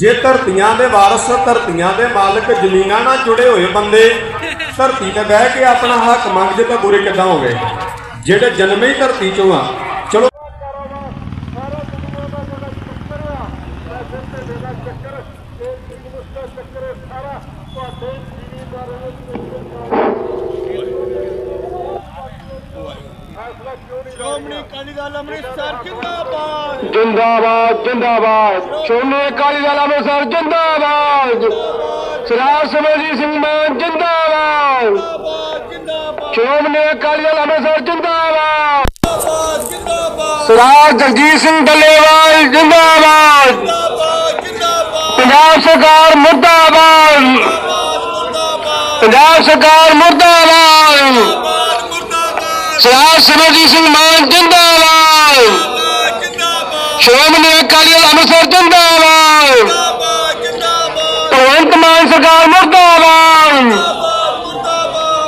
ਜੇ ਧਰਤੀਆਂ ਦੇ ਵਾਰਸ ਧਰਤੀਆਂ ਦੇ ਮਾਲਕ ਜ਼ਮੀਨਾਂ ਨਾਲ ਜੁੜੇ ਹੋਏ ਬੰਦੇ ਧਰਤੀ ਤੇ ਬਹਿ ਕੇ ਆਪਣਾ ਹੱਕ ਮੰਗਦੇ ਤਾਂ ਬੁਰੇ ਕਿੱਦਾਂ ਹੋ ਗਏ ਜਿਹੜੇ ਜਨਮੇ ਹੀ ਧਰਤੀ ਚੋਂ ਆ ਚਲੋ ਸ਼੍ਰੋਮਣੀ ਅਕਾਲੀ ਦਲ ਅੰਮ੍ਰਿਤਸਰ ਜਿੰਦਾਬਾਦ। ਜਿੰਦਾਬਾਦ ਜਿੰਦਾਬਾਦ। ਸ਼੍ਰੋਮਣੀ ਅਕਾਲੀ ਦਲ ਅੰਮ੍ਰਿਤਸਰ ਜਿੰਦਾਬਾਦ। ਸਰਦਾਰ ਸਿਮਰਜੀਤ ਸਿੰਘ ਮਾਨ ਜਿੰਦਾਬਾਦ। ਸ਼੍ਰੋਮਣੀ ਅਕਾਲੀ ਦਲ ਅੰਮ੍ਰਿਤਸਰ ਜਿੰਦਾਬਾਦ। ਸਰਦਾਰ ਜਗਜੀਤ ਸਿੰਘ ਡੱਲੇਵਾਲ ਜਿੰਦਾਬਾਦ। ਪੰਜਾਬ ਸਰਕਾਰ ਮੁਰਦਾਬਾਦ। ਪੰਜਾਬ ਸਰਕਾਰ ਮੁਰਦਾਬਾਦ। ਸਰਦਾਰ ਸਿਮਰਜੀਤ ਸਿੰਘ ਮਾਨ ਜਿੰਦਾਬਾਦ। ਜਿੰਦਾਬਾਦ ਸ਼੍ਰੋਮਣੀ ਅਕਾਲੀ ਦਲ ਅੰਮ੍ਰਿਤਸਰ ਜਿੰਦਾਬਾਦ। ਜਿੰਦਾਬਾਦ ਜਿੰਦਾਬਾਦ ਭਗਵੰਤ ਮਾਨ ਸਰਕਾਰ ਮੁਰਦਾਬਾਦ।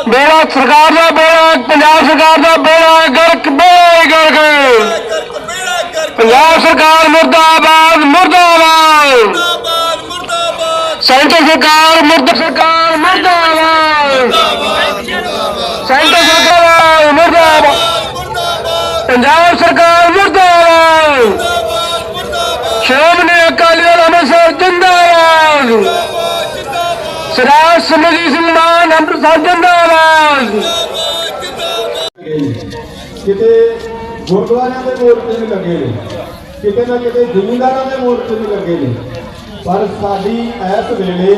ਮੇਰਾ ਸਰਕਾਰ ਦਾ ਬੇੜਾ ਪੰਜਾਬ ਸਰਕਾਰ ਦਾ ਬੇੜਾ ਗਰਕ ਬੇੜਾ ਗਰਕ। ਬੇੜਾ ਪੰਜਾਬ ਸਰਕਾਰ ਮੁਰਦਾਬਾਦ ਮੁਰਦਾਬਾਦ। ਸੈਂਟਰ ਸਰਕਾਰ ਮੁਰਦ ਸਰਕਾਰ ਮੁਰਦਾਬਾਦ। ਸੈਂਟਰ ਸਰਕਾਰ ਮੁਰਦਾਬਾਦ। ਪੰਜਾਬ ਸਰਕਾਰ ਮੁਰਦਾਬਾਦ। ਸ਼੍ਰੋਮਣੀ ਅਕਾਲੀ ਦਲ ਅੰਮ੍ਰਿਤਸਰ ਜਿੰਦਾਬਾਦ। ਜਿੰਦਾਬਾਦ ਸਰਦਾਰ ਸਿਮਰਜੀਤ ਸਿੰਘ ਮਾਨ ਅੰਮ੍ਰਿਤਸਰ ਜਿੰਦਾਬਾਦ। ਕਿਤੇ ਗੁਰਦੁਆਰਿਆਂ ਦੇ ਮੋਰਚੇ ਵੀ ਲੱਗੇ ਨੇ, ਕਿਤੇ ਨਾ ਕਿਤੇ ਜ਼ਿਮੀਂਦਾਰਾਂ ਦੇ ਮੋਰਚੇ ਵੀ ਲੱਗੇ ਨੇ। ਪਰ ਸਾਡੀ ਇਸ ਵੇਲੇ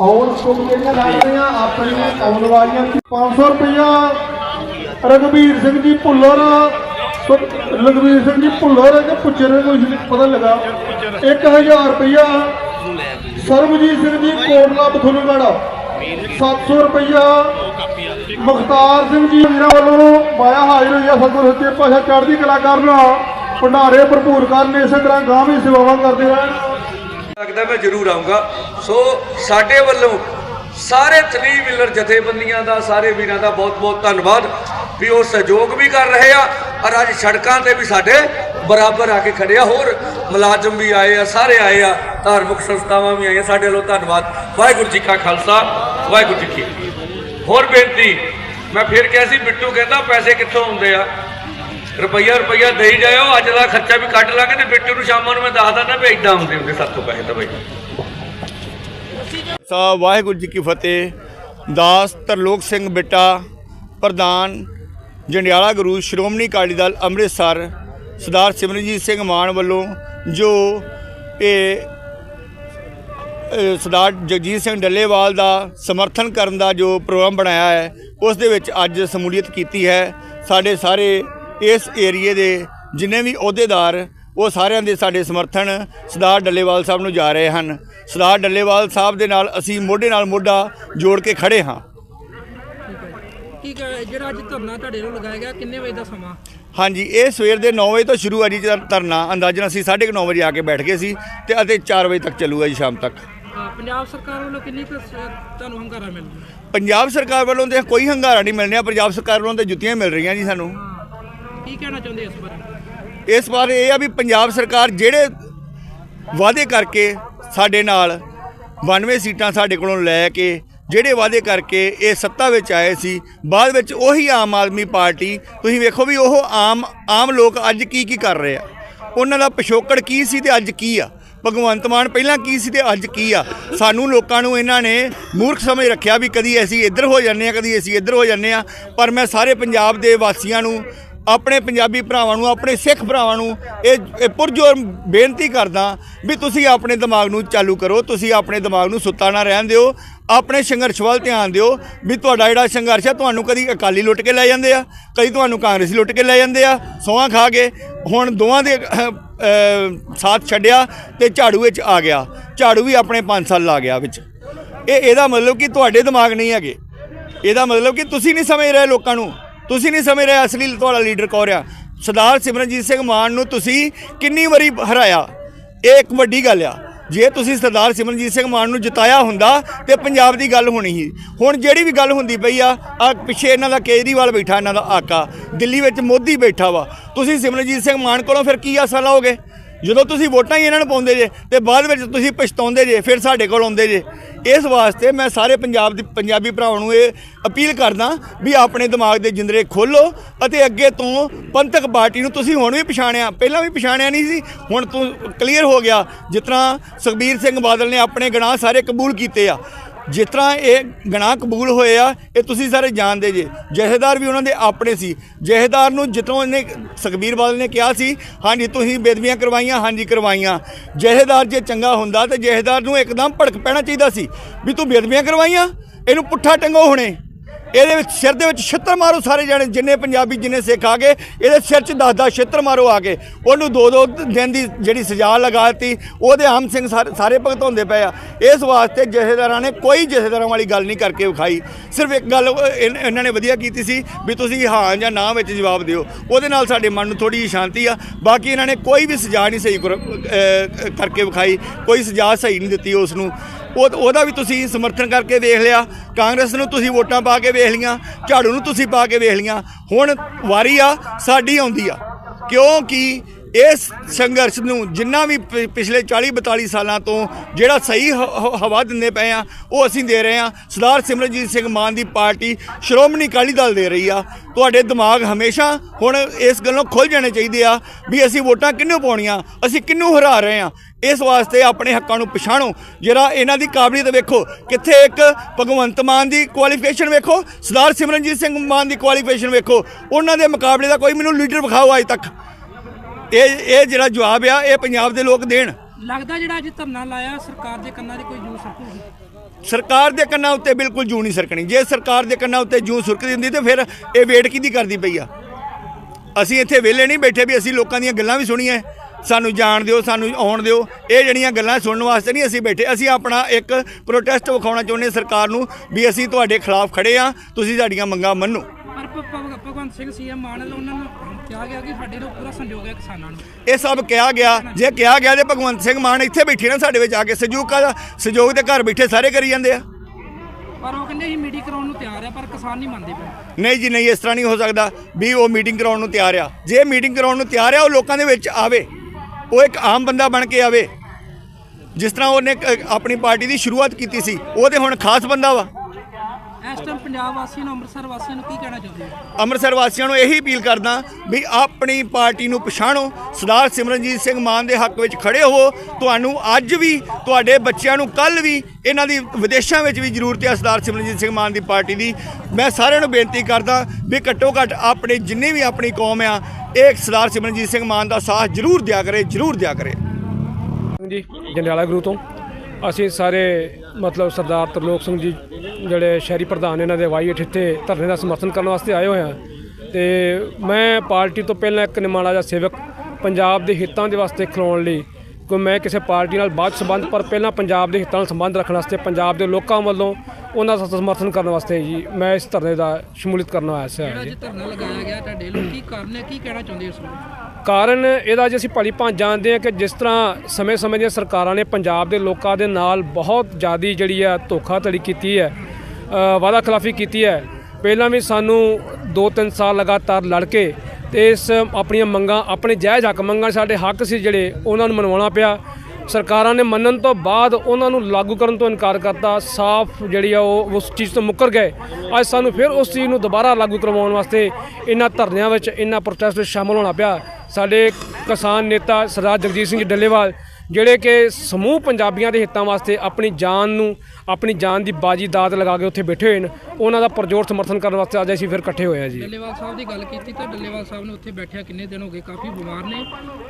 ਆਉਣ ਸੁਣ ਕਿਹੜੀਆਂ ਲੱਗ ਆਪਣੀਆਂ ਆਉਣ ਵਾਲੀਆਂ 500 ਰੁਪਇਆ ਰਗਵੀਰ ਸਿੰਘ ਜੀ ਭੁੱਲਰ, ਸੋ ਸਿੰਘ ਜੀ ਭੁੱਲਰ ਤੇ ਪੁੱਛਰ ਨੇ ਕੋਈ ਪਤਾ ਲੱਗਾ। 1000 ਰੁਪਇਆ ਸਰਬਜੀਤ ਸਿੰਘ ਜੀ ਕੋਟਲਾ ਬਥੁਲਗੜ 700 ਰੁਪਇਆ ਮੁਖਤਾਰ ਸਿੰਘ ਜੀ ਵੀਰਾਂ ਵੱਲੋਂ ਮਾਇਆ ਹਾਜ਼ਰ ਹੋਈ ਆ, ਸਤਿਗੁਰ ਸੱਚੇ ਪਾਤਸ਼ਾਹ ਚੜ੍ਹਦੀ ਕਲਾ ਕਰਨ। ਭੰਡਾਰੇ ਭਰਪੂਰ ਕਰਨ, ਇਸੇ ਤਰ੍ਹਾਂ ਗਾਂ ਵੀ ਸੇਵਾਵਾਂ ਕਰਦੇ ਰਹਿਣ। ਲੱਗਦਾ ਮੈਂ ਜ਼ਰੂਰ ਆਉਂਗਾ ਸੋ ਸਾਡੇ ਵੱਲੋਂ ਸਾਰੇ ਥਰੀ ਵੀਲਰ ਜਥੇਬੰਦੀਆਂ ਦਾ, ਸਾਰੇ ਵੀਰਾਂ ਦਾ ਬਹੁਤ-ਬਹੁਤ ਧੰਨਵਾਦ ਵੀ ਉਹ ਸਹਿਯੋਗ ਵੀ ਕਰ ਰਹੇ ਆ ਔਰ ਅੱਜ ਸੜਕਾਂ ਤੇ ਵੀ ਸਾਡੇ ਬਰਾਬਰ ਆ ਕੇ ਖੜੇ ਆ। ਹੋਰ ਮੁਲਾਜ਼ਮ ਵੀ ਆਏ ਆ, ਸਾਰੇ ਆਏ ਆ, ਧਾਰਮਿਕ ਸੰਸਥਾਵਾਂ ਵੀ ਆਈਆਂ ਸਾਡੇ ਵੱਲੋਂ ਧੰਨਵਾਦ। ਵਾਹਿਗੁਰੂ ਜੀ ਕਾ ਖਾਲਸਾ, ਵਾਹਿਗੁਰੂ ਜੀ ਕੀ ਹੋਰ ਬੇਨਤੀ, ਮੈਂ ਫਿਰ ਕਿਹਾ ਸੀ, ਬਿੱਟੂ ਕਹਿੰਦਾ ਪੈਸੇ ਕਿੱਥੋਂ ਆਉਂਦੇ ਆ? ਰੁਪਈਆ ਰੁਪਈਆ ਦੇਈ ਜਾਇਓ, ਅੱਜ ਦਾ ਖਰਚਾ ਵੀ ਕੱਢ ਲਾਂਗੇ ਤੇ ਬਿੱਟੂ ਨੂੰ ਸ਼ਾਮਾਂ ਨੂੰ ਮੈਂ ਦੱਸਦਾ ਨਾ ਵੀ ਇਦਾਂ ਹੁੰਦੇ ਹੁੰਦੇ ਸਾਤੋਂ ਪੈਸੇ ਤਾਂ ਬਈ। ਸਾਹਿਬ ਵਾਹਿਗੁਰੂ ਜੀ ਕੀ ਫਤਿਹ। ਦਾਸ ਤਰਲੋਕ ਸਿੰਘ ਬਿੱਟਾ, ਪ੍ਰਧਾਨ ਜੰਡਿਆਲਾ ਗੁਰੂ ਸ਼੍ਰੋਮਣੀ ਅਕਾਲੀ ਦਲ ਅੰਮ੍ਰਿਤਸਰ, ਸਰਦਾਰ ਸਿਮਰਨਜੀਤ ਸਿੰਘ ਮਾਨ ਵੱਲੋਂ ਜੋ ਇਹ ਸਰਦਾਰ ਜਗਜੀਤ ਸਿੰਘ ਡੱਲੇਵਾਲ ਦਾ ਸਮਰਥਨ ਕਰਨ ਦਾ ਜੋ ਪ੍ਰੋਗਰਾਮ ਬਣਾਇਆ ਹੈ, ਉਸ ਦੇ ਵਿੱਚ ਅੱਜ ਸਮੂਲੀਅਤ ਕੀਤੀ ਹੈ। ਸਾਡੇ ਸਾਰੇ ਇਸ ਏਰੀਏ ਦੇ ਜਿੰਨੇ ਵੀ ਅਹੁਦੇਦਾਰ ਉਹ ਸਾਰਿਆਂ ਦੇ ਸਾਡੇ ਸਮਰਥਨ ਸਰਦਾਰ ਡੱਲੇਵਾਲ ਸਾਹਿਬ ਨੂੰ ਜਾ ਰਹੇ ਹਨ। ਸਰਦਾਰ ਡੱਲੇਵਾਲ ਸਾਹਿਬ ਦੇ ਨਾਲ ਅਸੀਂ ਮੋਢੇ ਨਾਲ ਮੋਢਾ ਜੋੜ ਕੇ ਖੜੇ ਹਾਂ। ਕੀ ਕਹਿ- ਜਿਹੜਾ ਅੱਜ ਧਰਨਾ ਤੁਹਾਡੇ ਵੱਲੋਂ ਲਗਾਇਆ ਗਿਆ ਕਿੰਨੇ ਵਜੇ ਦਾ ਸਮਾਂ? ਹਾਂਜੀ ਇਹ ਸਵੇਰ ਦੇ 9 ਵਜੇ ਤੋਂ ਸ਼ੁਰੂ ਹੈ ਜੀ ਧਰ- ਧਰਨਾ। ਅੰਦਾਜ਼ਨ ਅਸੀਂ 9:30 ਵਜੇ ਆ ਕੇ ਬੈਠ ਗਏ ਸੀ ਤੇ ਅਤੇ 4 ਵਜੇ ਤੱਕ ਚੱਲੂਗਾ ਜੀ ਸ਼ਾਮ ਤੱਕ। ਪੰਜਾਬ ਸਰਕਾਰ ਵੱਲੋਂ ਕਿੰਨੀ ਤੁਹਾਨੂੰ ਹੰਗਾਰਾ ਮਿਲ ਰਿਹਾ? ਪੰਜਾਬ ਸਰਕਾਰ ਵੱਲੋਂ ਤੇ ਕੋਈ ਹੰਗਾਰਾ ਨਹੀਂ ਮਿਲ ਰਿਹਾ ਪੰਜਾਬ ਸਰਕਾਰ ਵੱਲੋਂ ਤੇ ਜੁੱਤੀਆਂ ਮਿਲ ਰਹੀਆਂ ਜੀ ਸਾਨੂੰ। ਕੀ ਕਹਿਣਾ ਚਾਹੁੰਦੇ ਇਸ ਬਾਰੇ? ਇਸ ਬਾਰੇ ਇਹ ਆ ਵੀ ਪੰਜਾਬ ਸਰਕਾਰ ਜਿਹੜੇ ਵਾਅਦੇ ਕਰਕੇ ਸਾਡੇ ਨਾਲ 92 ਸੀਟਾਂ ਸਾਡੇ ਕੋਲੋਂ ਲੈ ਕੇ ਜਿਹੜੇ ਵਾਅਦੇ ਕਰਕੇ ਇਹ ਸੱਤਾ ਵਿੱਚ ਆਏ ਸੀ, ਬਾਅਦ ਵਿੱਚ ਉਹੀ ਆਮ ਆਦਮੀ ਪਾਰਟੀ, ਤੁਸੀਂ ਵੇਖੋ ਵੀ ਉਹ ਆਮ ਆਮ ਲੋਕ ਅੱਜ ਕੀ ਕੀ ਕਰ ਰਹੇ ਆ। ਉਹਨਾਂ ਦਾ ਪਿਛੋਕੜ ਕੀ ਸੀ ਤੇ ਅੱਜ ਕੀ ਆ? ਭਗਵੰਤ ਮਾਨ ਪਹਿਲਾਂ ਕੀ ਸੀ ਤੇ ਅੱਜ ਕੀ ਆ? ਸਾਨੂੰ ਲੋਕਾਂ ਨੂੰ ਇਹਨਾਂ ਨੇ ਮੂਰਖ ਸਮਝ ਰੱਖਿਆ ਵੀ ਕਦੀ ਅਸੀਂ ਇੱਧਰ ਹੋ ਜਾਂਦੇ ਆ, ਕਦੀ ਅਸੀਂ ਇੱਧਰ ਹੋ ਜਾਂਦੇ ਆ, ਪਰ ਮੈਂ ਸਾਰੇ ਪੰਜਾਬ ਦੇ ਵਾਸੀਆਂ ਨੂੰ ਆਪਣੇ ਪੰਜਾਬੀ ਭਰਾਵਾਂ ਨੂੰ, ਆਪਣੇ ਸਿੱਖ ਭਰਾਵਾਂ ਨੂੰ ਇਹ ਇਹ ਪੁਰਜੋਰ ਬੇਨਤੀ ਕਰਦਾ ਵੀ ਤੁਸੀਂ ਆਪਣੇ ਦਿਮਾਗ ਨੂੰ ਚਾਲੂ ਕਰੋ, ਤੁਸੀਂ ਆਪਣੇ ਦਿਮਾਗ ਨੂੰ ਸੁੱਤਾ ਨਾ ਰਹਿਣ ਦਿਓ, ਆਪਣੇ ਸੰਘਰਸ਼ ਵੱਲ ਧਿਆਨ ਦਿਓ ਵੀ ਤੁਹਾਡਾ ਜਿਹੜਾ ਸੰਘਰਸ਼ ਹੈ ਤੁਹਾਨੂੰ ਕਦੀ ਅਕਾਲੀ ਲੁੱਟ ਕੇ ਲੈ ਜਾਂਦੇ ਆ, ਕਦੀ ਤੁਹਾਨੂੰ ਕਾਂਗਰਸੀ ਲੁੱਟ ਕੇ ਲੈ ਜਾਂਦੇ ਆ, ਸੋਹਾਂ ਖਾ ਕੇ ਹੁਣ ਦੋਵਾਂ ਦੇ ਸਾਥ ਛੱਡਿਆ ਤੇ ਝਾੜੂ ਵਿੱਚ ਆ ਗਿਆ, ਝਾੜੂ ਵੀ ਆਪਣੇ 5 ਸਾਲ ਲਾ ਗਿਆ ਵਿੱਚ। ਇਹ, ਇਹਦਾ ਮਤਲਬ ਕਿ ਤੁਹਾਡੇ ਦਿਮਾਗ ਨਹੀਂ ਹੈਗੇ। ਇਹਦਾ ਮਤਲਬ ਕਿ ਤੁਸੀਂ ਨਹੀਂ ਸਮਝ ਰਹੇ ਲੋਕਾਂ ਨੂੰ। ਤੁਸੀਂ ਨਹੀਂ ਸਮਝ ਰਹੇ ਅਸਲੀ ਤੁਹਾਡਾ ਲੀਡਰ ਕੌਣ ਆ? ਸਰਦਾਰ ਸਿਮਰਨਜੀਤ ਸਿੰਘ ਮਾਨ ਨੂੰ ਤੁਸੀਂ ਕਿੰਨੀ ਵਾਰੀ ਹਰਾਇਆ? ਇਹ ਇੱਕ ਵੱਡੀ ਗੱਲ ਆ। ਜੇ ਤੁਸੀਂ ਸਰਦਾਰ ਸਿਮਰਨਜੀਤ ਸਿੰਘ ਮਾਨ ਨੂੰ ਜਿਤਾਇਆ ਹੁੰਦਾ, ਤੇ ਪੰਜਾਬ ਦੀ ਗੱਲ ਹੋਣੀ ਸੀ। ਹੁਣ ਜਿਹੜੀ ਵੀ ਗੱਲ ਹੁੰਦੀ ਪਈ ਆ ਆ ਪਿੱਛੇ ਇਹਨਾਂ ਦਾ ਕੇਜਰੀਵਾਲ ਬੈਠਾ, ਇਹਨਾਂ ਦਾ ਆਕਾ। ਦਿੱਲੀ ਵਿੱਚ ਮੋਦੀ ਬੈਠਾ ਵਾ। ਤੁਸੀਂ ਸਿਮਰਨਜੀਤ ਸਿੰਘ ਮਾਨ ਕੋਲੋਂ ਫਿਰ ਕੀ ਆਸਾ ਲਾਓਗੇ? ਜਦੋਂ ਤੁਸੀਂ ਵੋਟਾਂ ਹੀ ਇਹਨਾਂ ਨੂੰ ਪਾਉਂਦੇ ਜੇ ਤੇ ਬਾਅਦ ਵਿੱਚ ਤੁਸੀਂ ਪਛਤਾਉਂਦੇ ਜੇ, ਫਿਰ ਸਾਡੇ ਕੋਲ ਆਉਂਦੇ ਜੇ। ਇਸ ਵਾਸਤੇ ਮੈਂ ਸਾਰੇ ਪੰਜਾਬ ਦੇ, ਪੰਜਾਬੀ ਭਰਾਵਾਂ ਨੂੰ ਇਹ ਅਪੀਲ ਕਰਦਾ ਵੀ ਆਪਣੇ ਦਿਮਾਗ ਦੇ ਜਿੰਦਰੇ ਖੋਲੋ ਅਤੇ ਅੱਗੇ ਤੋਂ ਪੰਥਕ ਪਾਰਟੀ ਨੂੰ ਤੁਸੀਂ ਹੁਣ ਵੀ ਪਛਾਣਿਆ। ਪਹਿਲਾਂ ਵੀ ਪਛਾਣਿਆ ਨਹੀਂ ਸੀ, ਹੁਣ ਤੋਂ ਕਲੀਅਰ ਹੋ ਗਿਆ। ਜਿਸ ਤਰ੍ਹਾਂ ਸੁਖਬੀਰ ਸਿੰਘ ਬਾਦਲ ਨੇ ਆਪਣੇ ਗੁਨਾਹ ਸਾਰੇ ਕਬੂਲ ਕੀਤੇ ਆ। ਜਿਸ ਤਰ੍ਹਾਂ ਇਹ ਗਣਾ ਕਬੂਲ ਹੋਏ ਆ, ਇਹ ਤੁਸੀਂ ਸਾਰੇ ਜਾਣਦੇ ਜੇ। ਜਹੇਦਾਰ ਵੀ ਉਹਨਾਂ ਦੇ ਆਪਣੇ ਸੀ। ਜਹੇਦਾਰ ਨੂੰ ਜਿੱਥੋਂ ਇਹਨੇ ਸੁਖਬੀਰ ਬਾਦਲ ਨੇ ਕਿਹਾ ਸੀ, ਹਾਂਜੀ, ਤੁਸੀਂ ਬੇਦਬੀਆਂ ਕਰਵਾਈਆਂ, ਹਾਂਜੀ, ਕਰਵਾਈਆਂ। ਜਹੇਦਾਰ ਜੇ ਚੰਗਾ ਹੁੰਦਾ ਤੇ ਜਹੇਦਾਰ ਨੂੰ ਇੱਕਦਮ ਭੜਕ ਪੈਣਾ ਚਾਹੀਦਾ ਸੀ ਵੀ ਤੂੰ ਬੇਦਬੀਆਂ ਕਰਵਾਈਆਂ? ਇਹਨੂੰ ਪੁੱਠਾ ਟੰਗੋ ਹੁਣੇ। ਇਹਦੇ ਵਿੱਚ ਸਿਰ ਦੇ ਵਿੱਚ ਛਿੱਤਰ ਮਾਰੋ ਸਾਰੇ ਜਾਣੇ, ਜਿੰਨੇ ਪੰਜਾਬੀ, ਜਿੰਨੇ ਸਿੱਖ ਆ ਗਏ, ਇਹਦੇ ਸਿਰ 'ਚ ਦਸ ਦਸ ਛਿੱਤਰ ਮਾਰੋ ਆ ਕੇ। ਉਹਨੂੰ ਦੋ ਦੋ ਦਿਨ ਦੀ ਜਿਹੜੀ ਸਜ਼ਾ ਲਗਾ ਦਿੱਤੀ, ਉਹਦੇ ਆਮ ਸਿੰਘ ਸਾਰੇ ਸਾਰੇ ਭਗਤ ਹੁੰਦੇ ਪਏ ਆ। ਇਸ ਵਾਸਤੇ ਜਥੇਦਾਰਾਂ ਨੇ ਕੋਈ ਜਥੇਦਾਰਾਂ ਵਾਲੀ ਗੱਲ ਨਹੀਂ ਕਰਕੇ ਵਿਖਾਈ। ਸਿਰਫ ਇੱਕ ਗੱਲ ਉਹ ਇਹਨਾਂ ਨੇ ਵਧੀਆ ਕੀਤੀ ਸੀ ਵੀ ਤੁਸੀਂ ਹਾਂ ਜਾਂ ਨਾ ਵਿੱਚ ਜਵਾਬ ਦਿਓ। ਉਹਦੇ ਨਾਲ ਸਾਡੇ ਮਨ ਨੂੰ ਥੋੜੀ ਜਿਹੀ ਸ਼ਾਂਤੀ ਆ। ਬਾਕੀ ਇਹਨਾਂ ਨੇ ਕੋਈ ਵੀ ਸਜ਼ਾ ਨਹੀਂ ਸਹੀ ਕਰ- ਕਰਕੇ ਵਿਖਾਈ। ਕੋਈ ਸਜ਼ਾ ਸਹੀ ਨਹੀਂ ਦਿੱਤੀ ਉਸ ਨੂੰ। ਉਹਦਾ ਵੀ ਤੁਸੀਂ ਸਮਰਥਨ ਕਰਕੇ ਵੇਖ ਲਿਆ। ਕਾਂਗਰਸ ਨੂੰ ਤੁਸੀਂ ਵੋਟਾਂ ਪਾ ਕੇ ਵੇਖ ਲੀਆਂ, ਝਾੜੂ ਨੂੰ ਤੁਸੀਂ ਪਾ ਕੇ ਵੇਖ ਲੀਆਂ। ਹੁਣ ਵਾਰੀ ਆ, ਸਾਡੀ ਆਉਂਦੀ ਆ। ਕਿਉਂਕਿ ਇਸ ਸੰਘਰਸ਼ ਨੂੰ ਜਿੰਨਾ ਵੀ ਪਿਛਲੇ 40 42 ਸਾਲਾਂ ਤੋਂ ਜਿਹੜਾ ਸਹੀ ਹ- ਹਵਾ ਦਿੰਦੇ ਪਏ ਆ, ਉਹ ਅਸੀਂ ਦੇ ਰਹੇ ਆ। ਸਰਦਾਰ ਸਿਮਰਨਜੀਤ ਸਿੰਘ ਮਾਨ ਦੀ ਪਾਰਟੀ ਸ਼੍ਰੋਮਣੀ ਅਕਾਲੀ ਦਲ ਦੇ ਰਹੀ ਆ। ਤੁਹਾਡੇ ਦਿਮਾਗ ਹਮੇਸ਼ਾ ਹੁਣ ਇਸ ਗੱਲੋਂ ਖੁੱਲ ਜਾਣੇ ਚਾਹੀਦੇ ਆ ਵੀ ਅਸੀਂ ਵੋਟਾਂ ਕਿਹਨੂੰ ਪਾਉਣੀਆਂ, ਅਸੀਂ ਕਿਹਨੂੰ ਹਰਾ ਰਹੇ ਆ। ਇਸ ਵਾਸਤੇ ਆਪਣੇ ਹੱਕਾਂ ਨੂੰ ਪਛਾਣੋ। ਜਿਹੜਾ ਇਹਨਾਂ ਦੀ ਕਾਬਲੀਅਤ ਵੇਖੋ, ਕਿੱਥੇ ਇੱਕ ਭਗਵੰਤ ਮਾਨ ਦੀ ਕੁਆਲੀਫਿਕੇਸ਼ਨ ਵੇਖੋ, ਸਰਦਾਰ ਸਿਮਰਨਜੀਤ ਸਿੰਘ ਮਾਨ ਦੀ ਕੁਆਲੀਫਿਕੇਸ਼ਨ ਵੇਖੋ, ਉਹਨਾਂ ਦੇ ਮੁਕਾਬਲੇ ਦਾ ਕੋਈ ਮੈਨੂੰ ਲੀਡਰ ਵਿਖਾਓ ਅੱਜ ਤੱਕ। ਇਹ ਇਹ ਜਿਹੜਾ ਜਵਾਬ ਆ ਇਹ ਪੰਜਾਬ ਦੇ ਲੋਕ ਦੇਣ। ਲੱਗਦਾ ਜਿਹੜਾ ਅੱਜ ਧਰਨਾ ਲਾਇਆ ਸਰਕਾਰ ਦੇ ਕੰਨਾਂ 'ਚ ਕੋਈ ਜੂ ਸਕੂਗੀ ਸਰਕਾਰ ਦੇ ਕੰਨਾਂ ਉੱਤੇ ਬਿਲਕੁਲ ਜੂ ਨਹੀਂ ਸਰਕਣੀ। ਜੇ ਸਰਕਾਰ ਦੇ ਕੰਨਾਂ ਉੱਤੇ ਜੂ ਸੁਰਕਦੀ ਹੁੰਦੀ ਤੇ ਫਿਰ ਇਹ ਵੇਟ ਕਿਹਦੀ ਕਰਦੀ ਪਈ ਆ? ਅਸੀਂ ਇੱਥੇ ਵਿਹਲੇ ਨਹੀਂ ਬੈਠੇ ਵੀ ਅਸੀਂ ਲੋਕਾਂ ਦੀਆਂ ਗੱਲਾਂ ਵੀ ਸੁਣੀਏ ਸਾਨੂੰ ਜਾਣ ਦਿਓ ਸਾਨੂੰ ਆਉਣ ਦਿਓ। ਇਹ ਜਿਹੜੀਆਂ ਗੱਲਾਂ ਸੁਣਨ ਵਾਸਤੇ ਨਹੀਂ ਅਸੀਂ ਬੈਠੇ। ਅਸੀਂ ਆਪਣਾ ਇੱਕ ਪ੍ਰੋਟੈਸਟ ਵਿਖਾਉਣਾ ਚਾਹੁੰਦੇ ਸਰਕਾਰ ਨੂੰ ਵੀ ਅਸੀਂ ਤੁਹਾਡੇ ਖਿਲਾਫ ਖੜੇ ਆ ਤੁਸੀਂ ਸਾਡੀਆਂ ਮੰਗਾਂ ਮੰਨੋ। ਪਰ ਭਗਵੰਤ ਸਿੰਘ ਸੀਐਮ ਮਾਨ ਵੱਲੋਂ ਉਹਨਾਂ ਨੂੰ ਕਿਹਾ ਗਿਆ ਕਿ ਸਾਡੇ ਨਾਲ ਪੂਰਾ ਸੰਯੋਗ ਹੈ ਕਿਸਾਨਾਂ ਨੂੰ। ਇਹ ਸਭ ਕਿਹਾ ਗਿਆ। ਜੇ ਕਿਹਾ ਗਿਆ ਤੇ ਭਗਵੰਤ ਸਿੰਘ ਮਾਨ ਇੱਥੇ ਬੈਠੇ ਨਾ ਸਾਡੇ ਵਿੱਚ ਆ ਕੇ ਸਹਿਯੋਗ ਦਾ ਸਹਿਯੋਗ ਦੇ ਘਰ ਬੈਠੇ ਸਾਰੇ ਕਰੀ ਜਾਂਦੇ ਆ। ਪਰ ਉਹ ਕਹਿੰਦੇ ਅਸੀਂ ਮੀਟਿੰਗ ਕਰਾਉਣ ਨੂੰ ਤਿਆਰ ਆ ਪਰ ਕਿਸਾਨ ਨਹੀਂ ਮੰਨਦੇ ਪਏ। ਨਹੀਂ ਜੀ ਨਹੀਂ ਇਸ ਤਰ੍ਹਾਂ ਨਹੀਂ ਹੋ ਸਕਦਾ ਵੀ ਉਹ ਮੀਟਿੰਗ ਕਰਾਉਣ ਨੂੰ ਤਿਆਰ ਆ। ਜੇ ਮੀਟਿੰਗ ਕਰਾਉਣ ਨੂੰ ਤਿਆਰ ਆ ਉਹ ਲੋਕਾਂ ਦੇ ਵਿੱਚ ਆਵੇ। ਉਹ ਇੱਕ ਆਮ ਬੰਦਾ ਬਣ ਕੇ ਆਵੇ। ਜਿਸ ਤਰ੍ਹਾਂ ਉਹਨੇ ਕ- ਆਪਣੀ ਪਾਰਟੀ ਦੀ ਸ਼ੁਰੂਆਤ ਕੀਤੀ ਸੀ ਉਹ ਤੇ ਹੁਣ ਖਾਸ ਬੰਦਾ ਵਾ। ਇਸ ਟਾਈਮ ਪੰਜਾਬ ਵਾਸੀਆਂ ਨੂੰ ਅੰਮ੍ਰਿਤਸਰ ਵਾਸੀਆਂ ਨੂੰ ਕੀ ਕਹਿਣਾ ਚਾਹੁੰਦੇ ਹੋ? ਅੰਮ੍ਰਿਤਸਰ ਵਾਸੀਆਂ ਨੂੰ ਇਹੀ ਅਪੀਲ ਕਰਦਾ ਵੀ ਆਪਣੀ ਪਾਰਟੀ ਨੂੰ ਪਛਾਣੋ। ਸਰਦਾਰ ਸਿਮਰਨਜੀਤ ਸਿੰਘ ਮਾਨ ਦੇ ਹੱਕ ਵਿੱਚ ਖੜੇ ਹੋਵੋ। ਤੁਹਾਨੂੰ ਅੱਜ ਵੀ ਤੁਹਾਡੇ ਬੱਚਿਆਂ ਨੂੰ ਕੱਲ ਵੀ ਇਹਨਾਂ ਦੀ ਵਿਦੇਸ਼ਾਂ ਵਿੱਚ ਵੀ ਜ਼ਰੂਰਤ ਹੈ ਸਰਦਾਰ ਸਿਮਰਨਜੀਤ ਸਿੰਘ ਮਾਨ ਦੀ ਪਾਰਟੀ ਦੀ। ਮੈਂ ਸਾਰਿਆਂ ਨੂੰ ਬੇਨਤੀ ਕਰਦਾ ਵੀ ਘੱਟੋ ਘੱਟ ਆਪਣੇ ਜਿੰਨੇ ਵੀ ਆਪਣੀ ਕੌਮ ਆ ਇਹ ਸਰਦਾਰ ਸਿਮਰਨਜੀਤ ਸਿੰਘ ਮਾਨ ਦਾ ਸਾਥ ਜ਼ਰੂਰ ਦਿਆ ਕਰੇ ਜ਼ਰੂਰ ਦਿਆ ਕਰੇ। ਜੀ ਜੰਡਿਆਲਾ ਗੁਰੂ ਤੋਂ। ਅਸੀਂ ਸਾਰੇ, ਮਤਲਬ ਸਰਦਾਰ ਤਰਲੋਕ ਸਿੰਘ ਜੀ ਜਿਹੜੇ ਸ਼ਹਿਰੀ ਪ੍ਰਧਾਨ ਇਹਨਾਂ ਦੇ ਵਾਈ ਇੱਥੇ ਧਰਨੇ ਦਾ ਸਮਰਥਨ ਕਰਨ ਵਾਸਤੇ ਆਏ ਹੋਏ ਆ ਤੇ ਮੈਂ ਪਾਰਟੀ ਤੋਂ ਪਹਿਲਾਂ ਇੱਕ ਨਿਮਾਣਾ ਜਿਹਾ ਸੇਵਕ ਪੰਜਾਬ ਦੇ ਹਿੱਤਾਂ ਦੇ ਵਾਸਤੇ ਖਲੋਣ ਲਈ ਕਿ ਮੈਂ ਕਿਸੇ ਪਾਰਟੀ ਨਾਲ ਬਾਅਦ ਸੰਬੰਧ, ਪਰ ਪਹਿਲਾਂ ਪੰਜਾਬ ਦੇ ਹਿੱਤਾਂ ਨਾਲ ਸੰਬੰਧ ਰੱਖਣ ਵਾਸਤੇ, ਪੰਜਾਬ ਦੇ ਲੋਕਾਂ ਵੱਲੋਂ ਉਹਨਾਂ ਦਾ ਸਮਰਥਨ ਕਰਨ ਵਾਸਤੇ ਜੀ ਮੈਂ ਇਸ ਧਰਨੇ ਦਾ ਸ਼ਮੂਲੀਅਤ ਕਰਨ ਆਇਆ ਸੀ। ਜਿਹੜਾ ਜੀ ਧਰਨਾ ਲਗਾਇਆ ਗਿਆ ਤੁਹਾਡੇ ਲੋਕ ਕੀ ਹੈ? ਕੀ ਕਹਿਣਾ ਚਾਹੁੰਦੇ ਇਸ ਨੂੰ ਕਾਰਨ ਇਹਦਾ ਜੇ ਅਸੀਂ ਭਲੀ ਭਾਂਤ ਜਾਣਦੇ ਹਾਂ ਕਿ ਜਿਸ ਤਰ੍ਹਾਂ ਸਮੇਂ-ਸਮੇਂ ਦੀਆਂ ਸਰਕਾਰਾਂ ਨੇ ਪੰਜਾਬ ਦੇ ਲੋਕਾਂ ਦੇ ਨਾਲ ਬਹੁਤ ਜ਼ਿਆਦੀ ਜਿਹੜੀ ਆ ਧੋਖਾਧੜੀ ਕੀਤੀ ਹੈ ਅ, ਵਾਅਦਾ ਖਿਲਾਫੀ ਕੀਤੀ ਹੈ। ਪਹਿਲਾਂ ਵੀ ਸਾਨੂੰ 2-3 ਸਾਲ ਲਗਾਤਾਰ ਲੜ ਕੇ ਤੇ ਇਸ ਆਪਣੀਆਂ ਮੰਗਾਂ ਆਪਣੇ ਜਾਇਜ਼ ਹੱਕ ਮੰਗਾਂ ਸਾਡੇ ਹੱਕ ਸੀ ਜਿਹੜੇ ਉਹਨਾਂ ਨੂੰ ਮਨਵਾਉਣਾ ਪਿਆ। ਸਰਕਾਰਾਂ ਨੇ ਮੰਨਣ ਤੋਂ ਬਾਅਦ ਉਹਨਾਂ ਨੂੰ ਲਾਗੂ ਕਰਨ ਤੋਂ ਇਨਕਾਰ ਕਰਤਾ। ਸਾਫ਼ ਜਿਹੜੀ ਆ ਉਹ ਉਸ ਚੀਜ਼ ਤੋਂ ਮੁੱਕਰ ਗਏ। ਅੱਜ ਸਾਨੂੰ ਫਿਰ ਉਸ ਚੀਜ਼ ਨੂੰ ਦੁਬਾਰਾ ਲਾਗੂ ਕਰਵਾਉਣ ਵਾਸਤੇ ਇਹਨਾਂ ਧਰਨਿਆਂ ਵਿੱਚ ਇਹਨਾਂ ਪ੍ਰੋਟੈਸਟ ਵਿੱਚ ਸ਼ਾਮਲ ਹੋਣਾ ਪਿਆ। ਸਾਡੇ ਕਿਸਾਨ ਨੇਤਾ ਸਰਦਾਰ ਜਗਜੀਤ ਸਿੰਘ ਡੱਲੇਵਾਲ ਜਿਹੜੇ ਕਿ ਸਮੂਹ ਪੰਜਾਬੀਆਂ ਦੇ ਹਿੱਤਾਂ ਵਾਸਤੇ ਆਪਣੀ ਜਾਨ ਨੂੰ ਆਪਣੀ ਜਾਨ ਦੀ ਬਾਜੀ ਦਾਤ ਲਗਾ ਕੇ ਉੱਥੇ ਬੈਠੇ ਹੋਏ ਨੇ ਉਹਨਾਂ ਦਾ ਪਰਜੋਰ ਸਮਰਥਨ ਕਰਨ ਵਾਸਤੇ ਅੱਜ ਅਸੀਂ ਫਿਰ ਇਕੱਠੇ ਹੋਏ ਆ ਜੀ। ਡੱਲੇਵਾਲ ਸਾਹਿਬ ਦੀ ਗੱਲ ਕੀਤੀ ਤਾਂ ਡੱਲੇਵਾਲ ਸਾਹਿਬ ਨੇ ਉੱਥੇ ਬੈਠਿਆ ਕਿੰਨੇ ਦਿਨ ਹੋ ਗਏ ਕਾਫੀ ਬਿਮਾਰ ਨੇ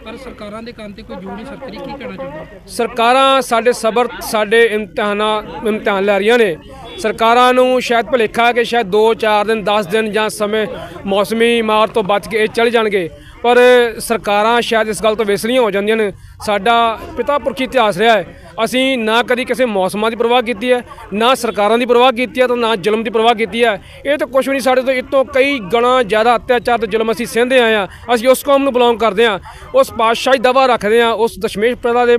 ਪਰ ਸਰਕਾਰਾਂ ਦੇ ਕੰਨ ਤੇ ਕੋਈ ਜੂ ਨਹੀਂ ਸਰਕਰੀ ਕੀ ਕਹਿਣਾ ਚਾਹੁੰਦੇ? ਸਰਕਾਰਾਂ ਸਾਡੇ ਸਬਰ ਸਾਡੇ ਇਮਤਿਹਾਨਾਂ ਇਮਤਿਹਾਨ ਲੈ ਰਹੀਆਂ ਨੇ। ਸਰਕਾਰਾਂ ਨੂੰ ਸ਼ਾਇਦ ਭੁਲੇਖਾ ਕਿ ਸ਼ਾਇਦ 2-4 ਦਿਨ 10 ਦਿਨ ਜਾਂ ਸਮੇਂ ਮੌਸਮੀ ਮਾਰ ਤੋਂ ਬਚ ਕੇ ਇਹ ਚਲ ਜਾਣਗੇ। ਪਰ ਸਰਕਾਰਾਂ ਸ਼ਾਇਦ ਇਸ ਗੱਲ ਤੋਂ ਵਿਸਲੀਆਂ ਹੋ ਜਾਂਦੀਆਂ ਨੇ। ਸਾਡਾ ਪਿਤਾ ਪੁਰਖੀ ਇਤਿਹਾਸ ਰਿਹਾ ਹੈ। ਅਸੀਂ ਨਾ ਕਦੀ ਕਿਸੇ ਮੌਸਮਾਂ ਦੀ ਪਰਵਾਹ ਕੀਤੀ ਹੈ, ਨਾ ਸਰਕਾਰਾਂ ਦੀ ਪਰਵਾਹ ਕੀਤੀ ਹੈ ਤੇ ਨਾ ਜ਼ੁਲਮ ਦੀ ਪਰਵਾਹ ਕੀਤੀ ਹੈ। ਇਹ ਤਾਂ ਕੁਝ ਵੀ ਨਹੀਂ, ਸਾਡੇ ਤੋਂ ਇਹ ਤੋਂ ਕਈ ਗਣਾ ਜ਼ਿਆਦਾ ਅਤਿਆਚਾਰ ਤੇ ਜ਼ੁਲਮ ਅਸੀਂ ਸਹਿੰਦੇ ਆਏ ਆ ਅਸੀਂ ਉਸ ਕੌਮ ਨੂੰ ਬਿਲੋਂਗ ਕਰਦੇ ਆ ਉਸ ਪਾਤਸ਼ਾਹੀ ਦਵਾ ਰੱਖਦੇ ਆ ਉਸ ਦਸ਼ਮੇਸ਼ ਪ੍ਰਦਾ ਦੇ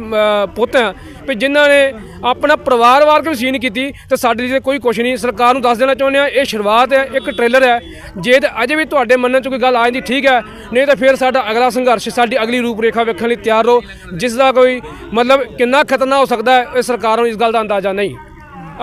ਪੁੱਤ ਆ ਵੀ ਜਿਨ੍ਹਾਂ ਨੇ ਆਪਣਾ ਪਰਿਵਾਰ ਵਾਰ ਕੇ ਵਸੀਨ ਕੀਤੀ, ਤੇ ਸਾਡੇ ਲਈ ਕੋਈ ਕੁਛ ਨਹੀਂ। ਸਰਕਾਰ ਨੂੰ ਦੱਸ ਦੇਣਾ ਚਾਹੁੰਦੇ ਆ ਇਹ ਸ਼ੁਰੂਆਤ ਹੈ, ਇੱਕ ਟ੍ਰੇਲਰ ਹੈ। ਜੇ ਤੇ ਅਜੇ ਵੀ ਤੁਹਾਡੇ ਮੰਨਣ ਚ ਕੋਈ ਗੱਲ ਆ ਜਾਂਦੀ, ਠੀਕ ਹੈ। ਨਹੀਂ ਤਾਂ ਫਿਰ ਸਾਡਾ ਅਗਲਾ ਸੰਘਰਸ਼, ਸਾਡੀ ਅਗਲੀ ਰੂਪਰੇਖਾ ਵੇਖਣ ਲਈ ਤਿਆਰ ਰਹੋ, ਜਿਸ ਦਾ ਕੋਈ ਮਤਲਬ ਕਿੰਨਾ ਖਤਰਨਾਕ ਹੋ ਸਕਦਾ ਹੈ, ਇਹ ਸਰਕਾਰ ਨੂੰ ਇਸ ਗੱਲ ਦਾ ਅੰਦਾਜ਼ਾ ਨਹੀਂ।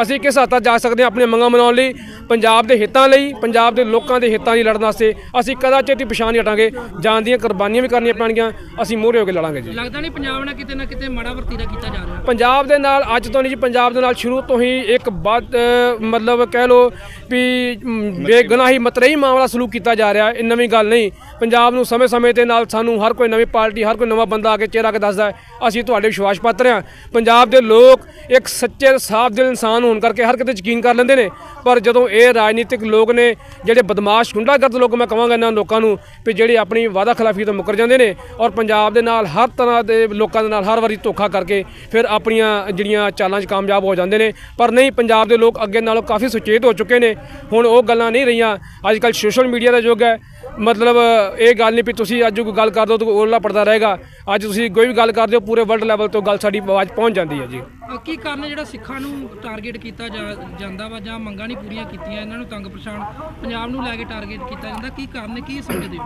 ਅਸੀਂ ਕਿਸ ਹੱਦ ਤੱਕ ਜਾ ਸਕਦੇ ਹਾਂ ਆਪਣੀਆਂ ਮੰਗਾਂ ਮਨਾਉਣ ਲਈ? ਪੰਜਾਬ ਦੇ ਹਿੱਤਾਂ ਲਈ ਪੰਜਾਬ ਦੇ ਲੋਕਾਂ ਦੇ ਹਿੱਤਾਂ ਲਈ ਲੜਨ ਵਾਸਤੇ। ਅਸੀਂ ਕਦਾਚਿਤ ਹੀ ਪਛਾਣ ਨਹੀਂ ਹਟਾਂਗੇ। ਜਾਨ ਦੀਆਂ ਕੁਰਬਾਨੀਆਂ ਵੀ ਕਰਨੀਆਂ ਪੈਣਗੀਆਂ। ਅਸੀਂ ਮੂਹਰੇ ਹੋ ਕੇ ਲੜਾਂਗੇ ਜੀ। ਲੱਗਦਾ ਨਹੀਂ ਪੰਜਾਬ ਨਾਲ ਕਿਤੇ ਨਾ ਕਿਤੇ ਮਾੜਾ ਵਰਤੀਰਾ ਕੀਤਾ ਜਾ ਰਿਹਾ। ਪੰਜਾਬ ਦੇ ਨਾਲ ਅੱਜ ਤੋਂ ਨਹੀਂ ਜੀ ਪੰਜਾਬ ਦੇ ਨਾਲ ਸ਼ੁਰੂ ਤੋਂ ਹੀ ਇੱਕ ਬਦ ਅ, ਮਤਲਬ ਕਹਿ ਲੋ ਵੀ ਬੇਗੁਨਾਹੀ ਮਤਰਈ ਮਾਮਲਾ ਸਲੂਕ ਕੀਤਾ ਜਾ ਰਿਹਾ। ਇਹ ਨਵੀਂ ਗੱਲ ਨਹੀਂ। ਪੰਜਾਬ ਨੂੰ ਸਮੇਂ-ਸਮੇਂ ਦੇ ਨਾਲ ਸਾਨੂੰ ਹਰ ਕੋਈ ਨਵੀਂ ਪਾਰਟੀ ਹਰ ਕੋਈ ਨਵਾਂ ਬੰਦਾ ਆ ਕੇ ਚਿਹਰਾ ਕੇ ਦੱਸਦਾ ਅਸੀਂ ਤੁਹਾਡੇ ਵਿਸ਼ਵਾਸ ਪਾਤਰ ਹਾਂ। ਪੰਜਾਬ ਦੇ ਲੋਕ ਇੱਕ ਸੱਚੇ ਸਾਫ਼ ਦਿਲ ਇਨਸਾਨ ਹੋਣ ਕਰਕੇ ਹਰ ਕਿਤੇ ਯਕੀਨ ਕਰ ਲੈਂਦੇ ਨੇ। ਪਰ ਜਦੋਂ ਇਹ ਰਾਜਨੀਤਿਕ ਲੋਕ ਨੇ, ਜਿਹੜੇ ਬਦਮਾਸ਼ ਗੁੰਡਾਗਰਦ ਲੋਕ ਮੈਂ ਕਹਾਂਗਾ ਇਹਨਾਂ ਲੋਕਾਂ ਨੂੰ, ਵੀ ਜਿਹੜੇ ਆਪਣੀ ਵਾਅਦਾ ਖਿਲਾਫੀ ਤੋਂ ਮੁੱਕਰ ਜਾਂਦੇ ਨੇ ਔਰ ਪੰਜਾਬ ਦੇ ਨਾਲ ਹਰ ਤਰ੍ਹਾਂ ਦੇ ਲੋਕਾਂ ਦੇ ਨਾਲ ਹਰ ਵਾਰੀ ਧੋਖਾ ਕਰਕੇ ਫਿਰ ਆਪਣੀਆਂ ਜਿਹੜੀਆਂ ਚਾਲਾਂ 'ਚ ਕਾਮਯਾਬ ਹੋ ਜਾਂਦੇ ਨੇ। ਪਰ ਨਹੀਂ, ਪੰਜਾਬ ਦੇ ਲੋਕ ਅੱਗੇ ਨਾਲੋਂ ਕਾਫੀ ਸੁਚੇਤ ਹੋ ਚੁੱਕੇ ਨੇ। ਹੁਣ ਉਹ ਗੱਲਾਂ ਨਹੀਂ ਰਹੀਆਂ। ਅੱਜ ਕੱਲ੍ਹ ਸੋਸ਼ਲ ਮੀਡੀਆ ਦਾ ਯੁੱਗ ਹੈ। ਮਤਲਬ ਇਹ ਗੱਲ ਨਹੀਂ ਵੀ ਤੁਸੀਂ ਅੱਜ ਕੋਈ ਗੱਲ ਕਰ ਦਿਓ ਤਾਂ ਓਲਾ ਪੜਦਾ ਰਹੇਗਾ। ਅੱਜ ਤੁਸੀਂ ਕੋਈ ਵੀ ਗੱਲ ਕਰਦੇ ਹੋ ਪੂਰੇ ਵਰਲਡ ਲੈਵਲ ਤੋਂ ਗੱਲ ਸਾਡੀ ਆਵਾਜ਼ ਪਹੁੰਚ ਜਾਂਦੀ ਹੈ ਜੀ। ਕੀ ਕਾਰਨ ਹੈ ਜਿਹੜਾ ਸਿੱਖਾਂ ਨੂੰ ਟਾਰਗੇਟ ਕੀਤਾ ਜਾ- ਜਾਂਦਾ ਵਾ ਜਾਂ ਮੰਗਾਂ ਨਹੀਂ ਪੂਰੀਆਂ ਕੀਤੀਆਂ ਇਹਨਾਂ ਨੂੰ ਤੰਗ ਪਰੇਸ਼ਾਨ ਪੰਜਾਬ ਨੂੰ ਲੈ ਕੇ ਟਾਰਗੇਟ ਕੀਤਾ ਜਾਂਦਾ? ਕੀ ਕਾਰਨ ਹੈ ਕੀ ਸਮਝਦੇ ਹੋ?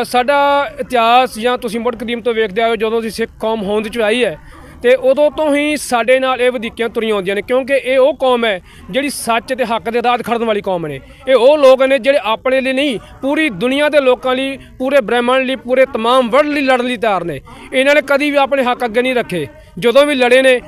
ਅ, ਸਾਡਾ ਇਤਿਹਾਸ ਜਾਂ ਤੁਸੀਂ ਮੁੱਢ ਕਦੀਮ ਤੋਂ ਵੇਖਦੇ ਆਏ ਹੋ ਜਦੋਂ ਦੀ ਸਿੱਖ ਕੌਮ ਹੋਂਦ ਚ ਆਈ ਹੈ ਤੇ ਉਦੋਂ ਤੋਂ ਹੀ ਸਾਡੇ ਨਾਲ ਇਹ ਵਧੀਕੀਆਂ ਤੁਰੀਆਂ ਆਉਂਦੀਆਂ ਨੇ ਕਿਉਂਕਿ ਇਹ ਉਹ ਕੌਮ ਹੈ ਜਿਹੜੀ ਸੱਚ ਤੇ ਹੱਕ ਦੇ ਰਾਹ ਤੇ ਖੜਨ ਵਾਲੀ ਕੌਮ ਨੇ ਇਹ ਉਹ ਲੋਕ ਨੇ ਜਿਹੜੇ ਆਪਣੇ ਲਈ ਨਹੀਂ ਪੂਰੀ ਦੁਨੀਆ ਦੇ ਲੋਕਾਂ ਲਈ ਪੂਰੇ ਬ੍ਰਹਿਮੰਡ ਲਈ ਪੂਰੇ तमाम ਵਰਲਡ ਲਈ ਲੜਨ ਲਈ ਤਿਆਰ ਨੇ ਇਹਨਾਂ ਨੇ ਕਦੀ ਵੀ ਆਪਣੇ ਹੱਕ ਅੱਗੇ ਨਹੀਂ ਰੱਖੇ ਜਦੋਂ ਵੀ ਲੜੇ ਨੇ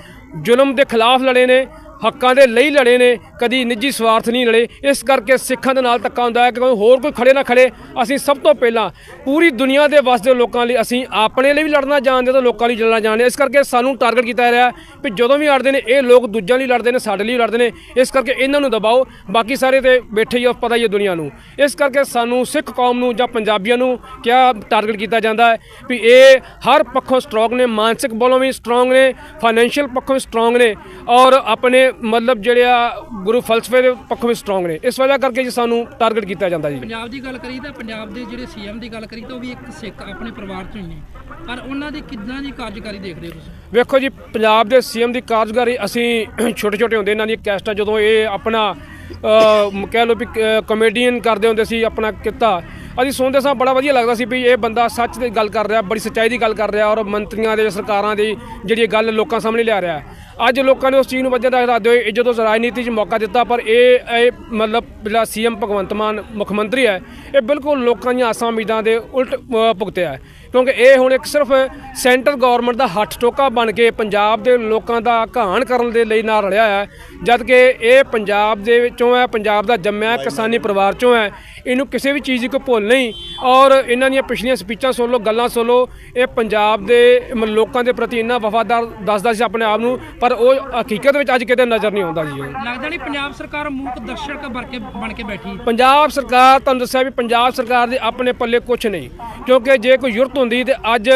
ਜ਼ੁਲਮ ਦੇ ਖਿਲਾਫ ਲੜੇ ਨੇ ਹੱਕਾਂ ਦੇ ਲਈ ਲੜੇ ਨੇ, ਕਦੀ ਨਿੱਜੀ ਸਵਾਰਥ ਨਹੀਂ ਲੜੇ। ਇਸ ਕਰਕੇ ਸਿੱਖਾਂ ਦੇ ਨਾਲ ਧੱਕਾ ਹੁੰਦਾ ਹੈ ਕਿ ਹੋਰ ਕੋਈ ਖੜੇ ਨਾ ਖੜੇ। ਅਸੀਂ ਸਭ ਤੋਂ ਪਹਿਲਾਂ ਪੂਰੀ ਦੁਨੀਆ ਦੇ ਵਸਦੇ ਲੋਕਾਂ ਲਈ ਅਸੀਂ ਆਪਣੇ ਲਈ ਵੀ ਲੜਨਾ ਜਾਣਦੇ ਤੇ ਲੋਕਾਂ ਲਈ ਲੜਨਾ ਜਾਣਦੇ। ਇਸ ਕਰਕੇ ਸਾਨੂੰ ਟਾਰਗੇਟ ਕੀਤਾ ਰਿਹਾ ਵੀ ਜਦੋਂ ਵੀ ਲੜਦੇ ਨੇ, ਇਹ ਲੋਕ ਦੂਜਿਆਂ ਲਈ ਲੜਦੇ ਨੇ, ਸਾਡੇ ਲਈ ਲੜਦੇ ਨੇ। ਇਸ ਕਰਕੇ ਇਹਨਾਂ ਨੂੰ ਦਬਾਓ। ਬਾਕੀ ਸਾਰੇ ਤੇ ਬੈਠੇ ਹੀ ਪਤਾ ਹੀ ਹੈ ਦੁਨੀਆ ਨੂੰ। ਇਸ ਕਰਕੇ ਸਾਨੂੰ ਸਿੱਖ ਕੌਮ ਨੂੰ ਜਾਂ ਪੰਜਾਬੀਆਂ ਨੂੰ ਕਿਆ ਟਾਰਗੇਟ ਕੀਤਾ ਜਾਂਦਾ ਹੈ ਵੀ ਇਹ ਹਰ ਪੱਖੋਂ ਸਟਰੋਂਗ ਨੇ, ਮਾਨਸਿਕ ਬਲੋਂ ਵੀ ਸਟਰੋਂਗ ਨੇ ਫਾਈਨੈਂਸ਼ੀਅਲ ਪੱਖੋਂ ਵੀ ਸਟਰੋਂਗ ਨੇ ਔਰ ਆਪਣੇ ਮਤਲਬ ਜਿਹੜੇ ਆ ਗੁਰੂ ਫਲਸਫੇ ਦੇ ਪੱਖੋਂ ਵੀ ਸਟਰੋਂਗ ਨੇ। ਇਸ ਵਜ੍ਹਾ ਕਰਕੇ ਜੀ ਸਾਨੂੰ ਟਾਰਗੇਟ ਕੀਤਾ ਜਾਂਦਾ ਜੀ। ਪੰਜਾਬ ਦੀ ਗੱਲ ਕਰੀ ਤਾਂ ਪੰਜਾਬ ਦੇ ਜਿਹੜੇ ਸੀਐਮ ਦੀ ਗੱਲ ਕਰੀ ਤਾਂ ਉਹ ਵੀ ਇੱਕ ਸਿੱਖ ਆਪਣੇ ਪਰਿਵਾਰ ਚੋਂ ਹੀ ਨੇ। ਪਰ ਉਹਨਾਂ ਦੀ ਕਿੱਦਾਂ ਦੀ ਕਾਰਜਕਾਰੀ ਦੇਖਦੇ ਹੋ ਤੁਸੀਂ? ਵੇਖੋ ਜੀ ਪੰਜਾਬ ਦੇ ਸੀਐਮ ਦੀ ਕਾਰਜਕਾਰੀ ਅਸੀਂ ਛੋਟੇ ਛੋਟੇ ਹੁੰਦੇ ਇਹਨਾਂ ਦੀ ਕੈਸਟਾਂ ਜਦੋਂ ਇਹ ਆਪਣਾ ਕਹਿ ਲਓ ਵੀ ਕਮੇਡੀਅਨ ਕਰਦੇ ਹੁੰਦੇ ਸੀ ਆਪਣਾ ਕਿੱਤਾ। ਅਸੀਂ ਸੁਣਦੇ ਸਾਂ, ਬੜਾ ਵਧੀਆ ਲੱਗਦਾ ਸੀ ਵੀ ਇਹ ਬੰਦਾ ਸੱਚ ਦੀ ਗੱਲ ਕਰ ਰਿਹਾ, ਬੜੀ ਸੱਚਾਈ ਦੀ ਗੱਲ ਕਰ ਰਿਹਾ ਔਰ ਮੰਤਰੀਆਂ ਦੇ, ਸਰਕਾਰਾਂ ਦੀ ਜਿਹੜੀ ਗੱਲ ਲੋਕਾਂ ਸਾਹਮਣੇ ਲਿਆ ਰਿਹਾ। ਅੱਜ ਲੋਕਾਂ ਨੇ ਉਸ ਚੀਜ਼ ਨੂੰ ਵਜ੍ਹਾ ਦਾ ਰੱਖਦੇ ਹੋਏ ਇਹ ਜਦੋਂ ਰਾਜਨੀਤੀ 'ਚ ਮੌਕਾ ਦਿੱਤਾ, ਪਰ ਇਹ ਇਹ ਮਤਲਬ ਜਿਹੜਾ ਸੀਐਮ ਭਗਵੰਤ ਮਾਨ ਮੁੱਖ ਮੰਤਰੀ ਹੈ, ਇਹ ਬਿਲਕੁਲ ਲੋਕਾਂ ਦੀਆਂ ਆਸਾਂ ਉਮੀਦਾਂ ਦੇ ਉਲਟ ਭੁਗਤਿਆ ਹੈ। ਕਿਉਂਕਿ ਇਹ ਹੁਣ ਇੱਕ ਸਿਰਫ ਸੈਂਟਰ ਗਵਰਨਮੈਂਟ ਦਾ ਹੱਥ ਟੋਕਾ ਬਣ ਕੇ ਪੰਜਾਬ ਦੇ ਲੋਕਾਂ ਦਾ ਘਾਣ ਕਰਨ ਦੇ ਲਈ ਨਾਲ ਰਲਿਆ ਹੈ ਜਦ ਕਿ ਇਹ ਪੰਜਾਬ ਦੇ ਵਿੱਚੋਂ ਹੈ ਪੰਜਾਬ ਦਾ ਜੰਮਿਆ ਕਿਸਾਨੀ ਪਰਿਵਾਰ ਚੋਂ ਹੈ। ਇਹਨੂੰ ਕਿਸੇ ਵੀ ਚੀਜ਼ ਦੀ ਕੋਈ ਭੁੱਲ ਨਹੀਂ ਔਰ ਇਹਨਾਂ ਦੀਆਂ ਪਿਛਲੀਆਂ ਸਪੀਚਾਂ ਸੁਣ ਲਓ ਗੱਲਾਂ ਸੁਣ ਲਓ ਇਹ ਪੰਜਾਬ ਦੇ ਲੋਕਾਂ ਦੇ ਪ੍ਰਤੀ ਇੰਨਾ ਵਫਾਦਾਰ ਦੱਸਦਾ ਸੀ ਆਪਣੇ ਆਪ ਨੂੰ ਪਰ ਉਹ ਹਕੀਕਤ ਵਿੱਚ ਅੱਜ ਕਿਤੇ ਨਜ਼ਰ ਨਹੀਂ ਆਉਂਦਾ ਜੀ ਲੱਗਦਾ ਨਹੀਂ ਪੰਜਾਬ ਸਰਕਾਰ ਮੂਕ ਦਰਸ਼ਕ ਬਣ ਕੇ ਬਣ ਕੇ ਬੈਠੀ ਪੰਜਾਬ ਸਰਕਾਰ ਤੁਹਾਨੂੰ ਦੱਸਿਆ ਵੀ ਪੰਜਾਬ ਸਰਕਾਰ ਦੇ ਆਪਣੇ ਪੱਲੇ ਕੁਝ ਨਹੀਂ ਕਿਉਂਕਿ ਜੇ ਕੋਈ ਯੁਰਤ ਹੁੰਦੀ ਤੇ ਅੱਜ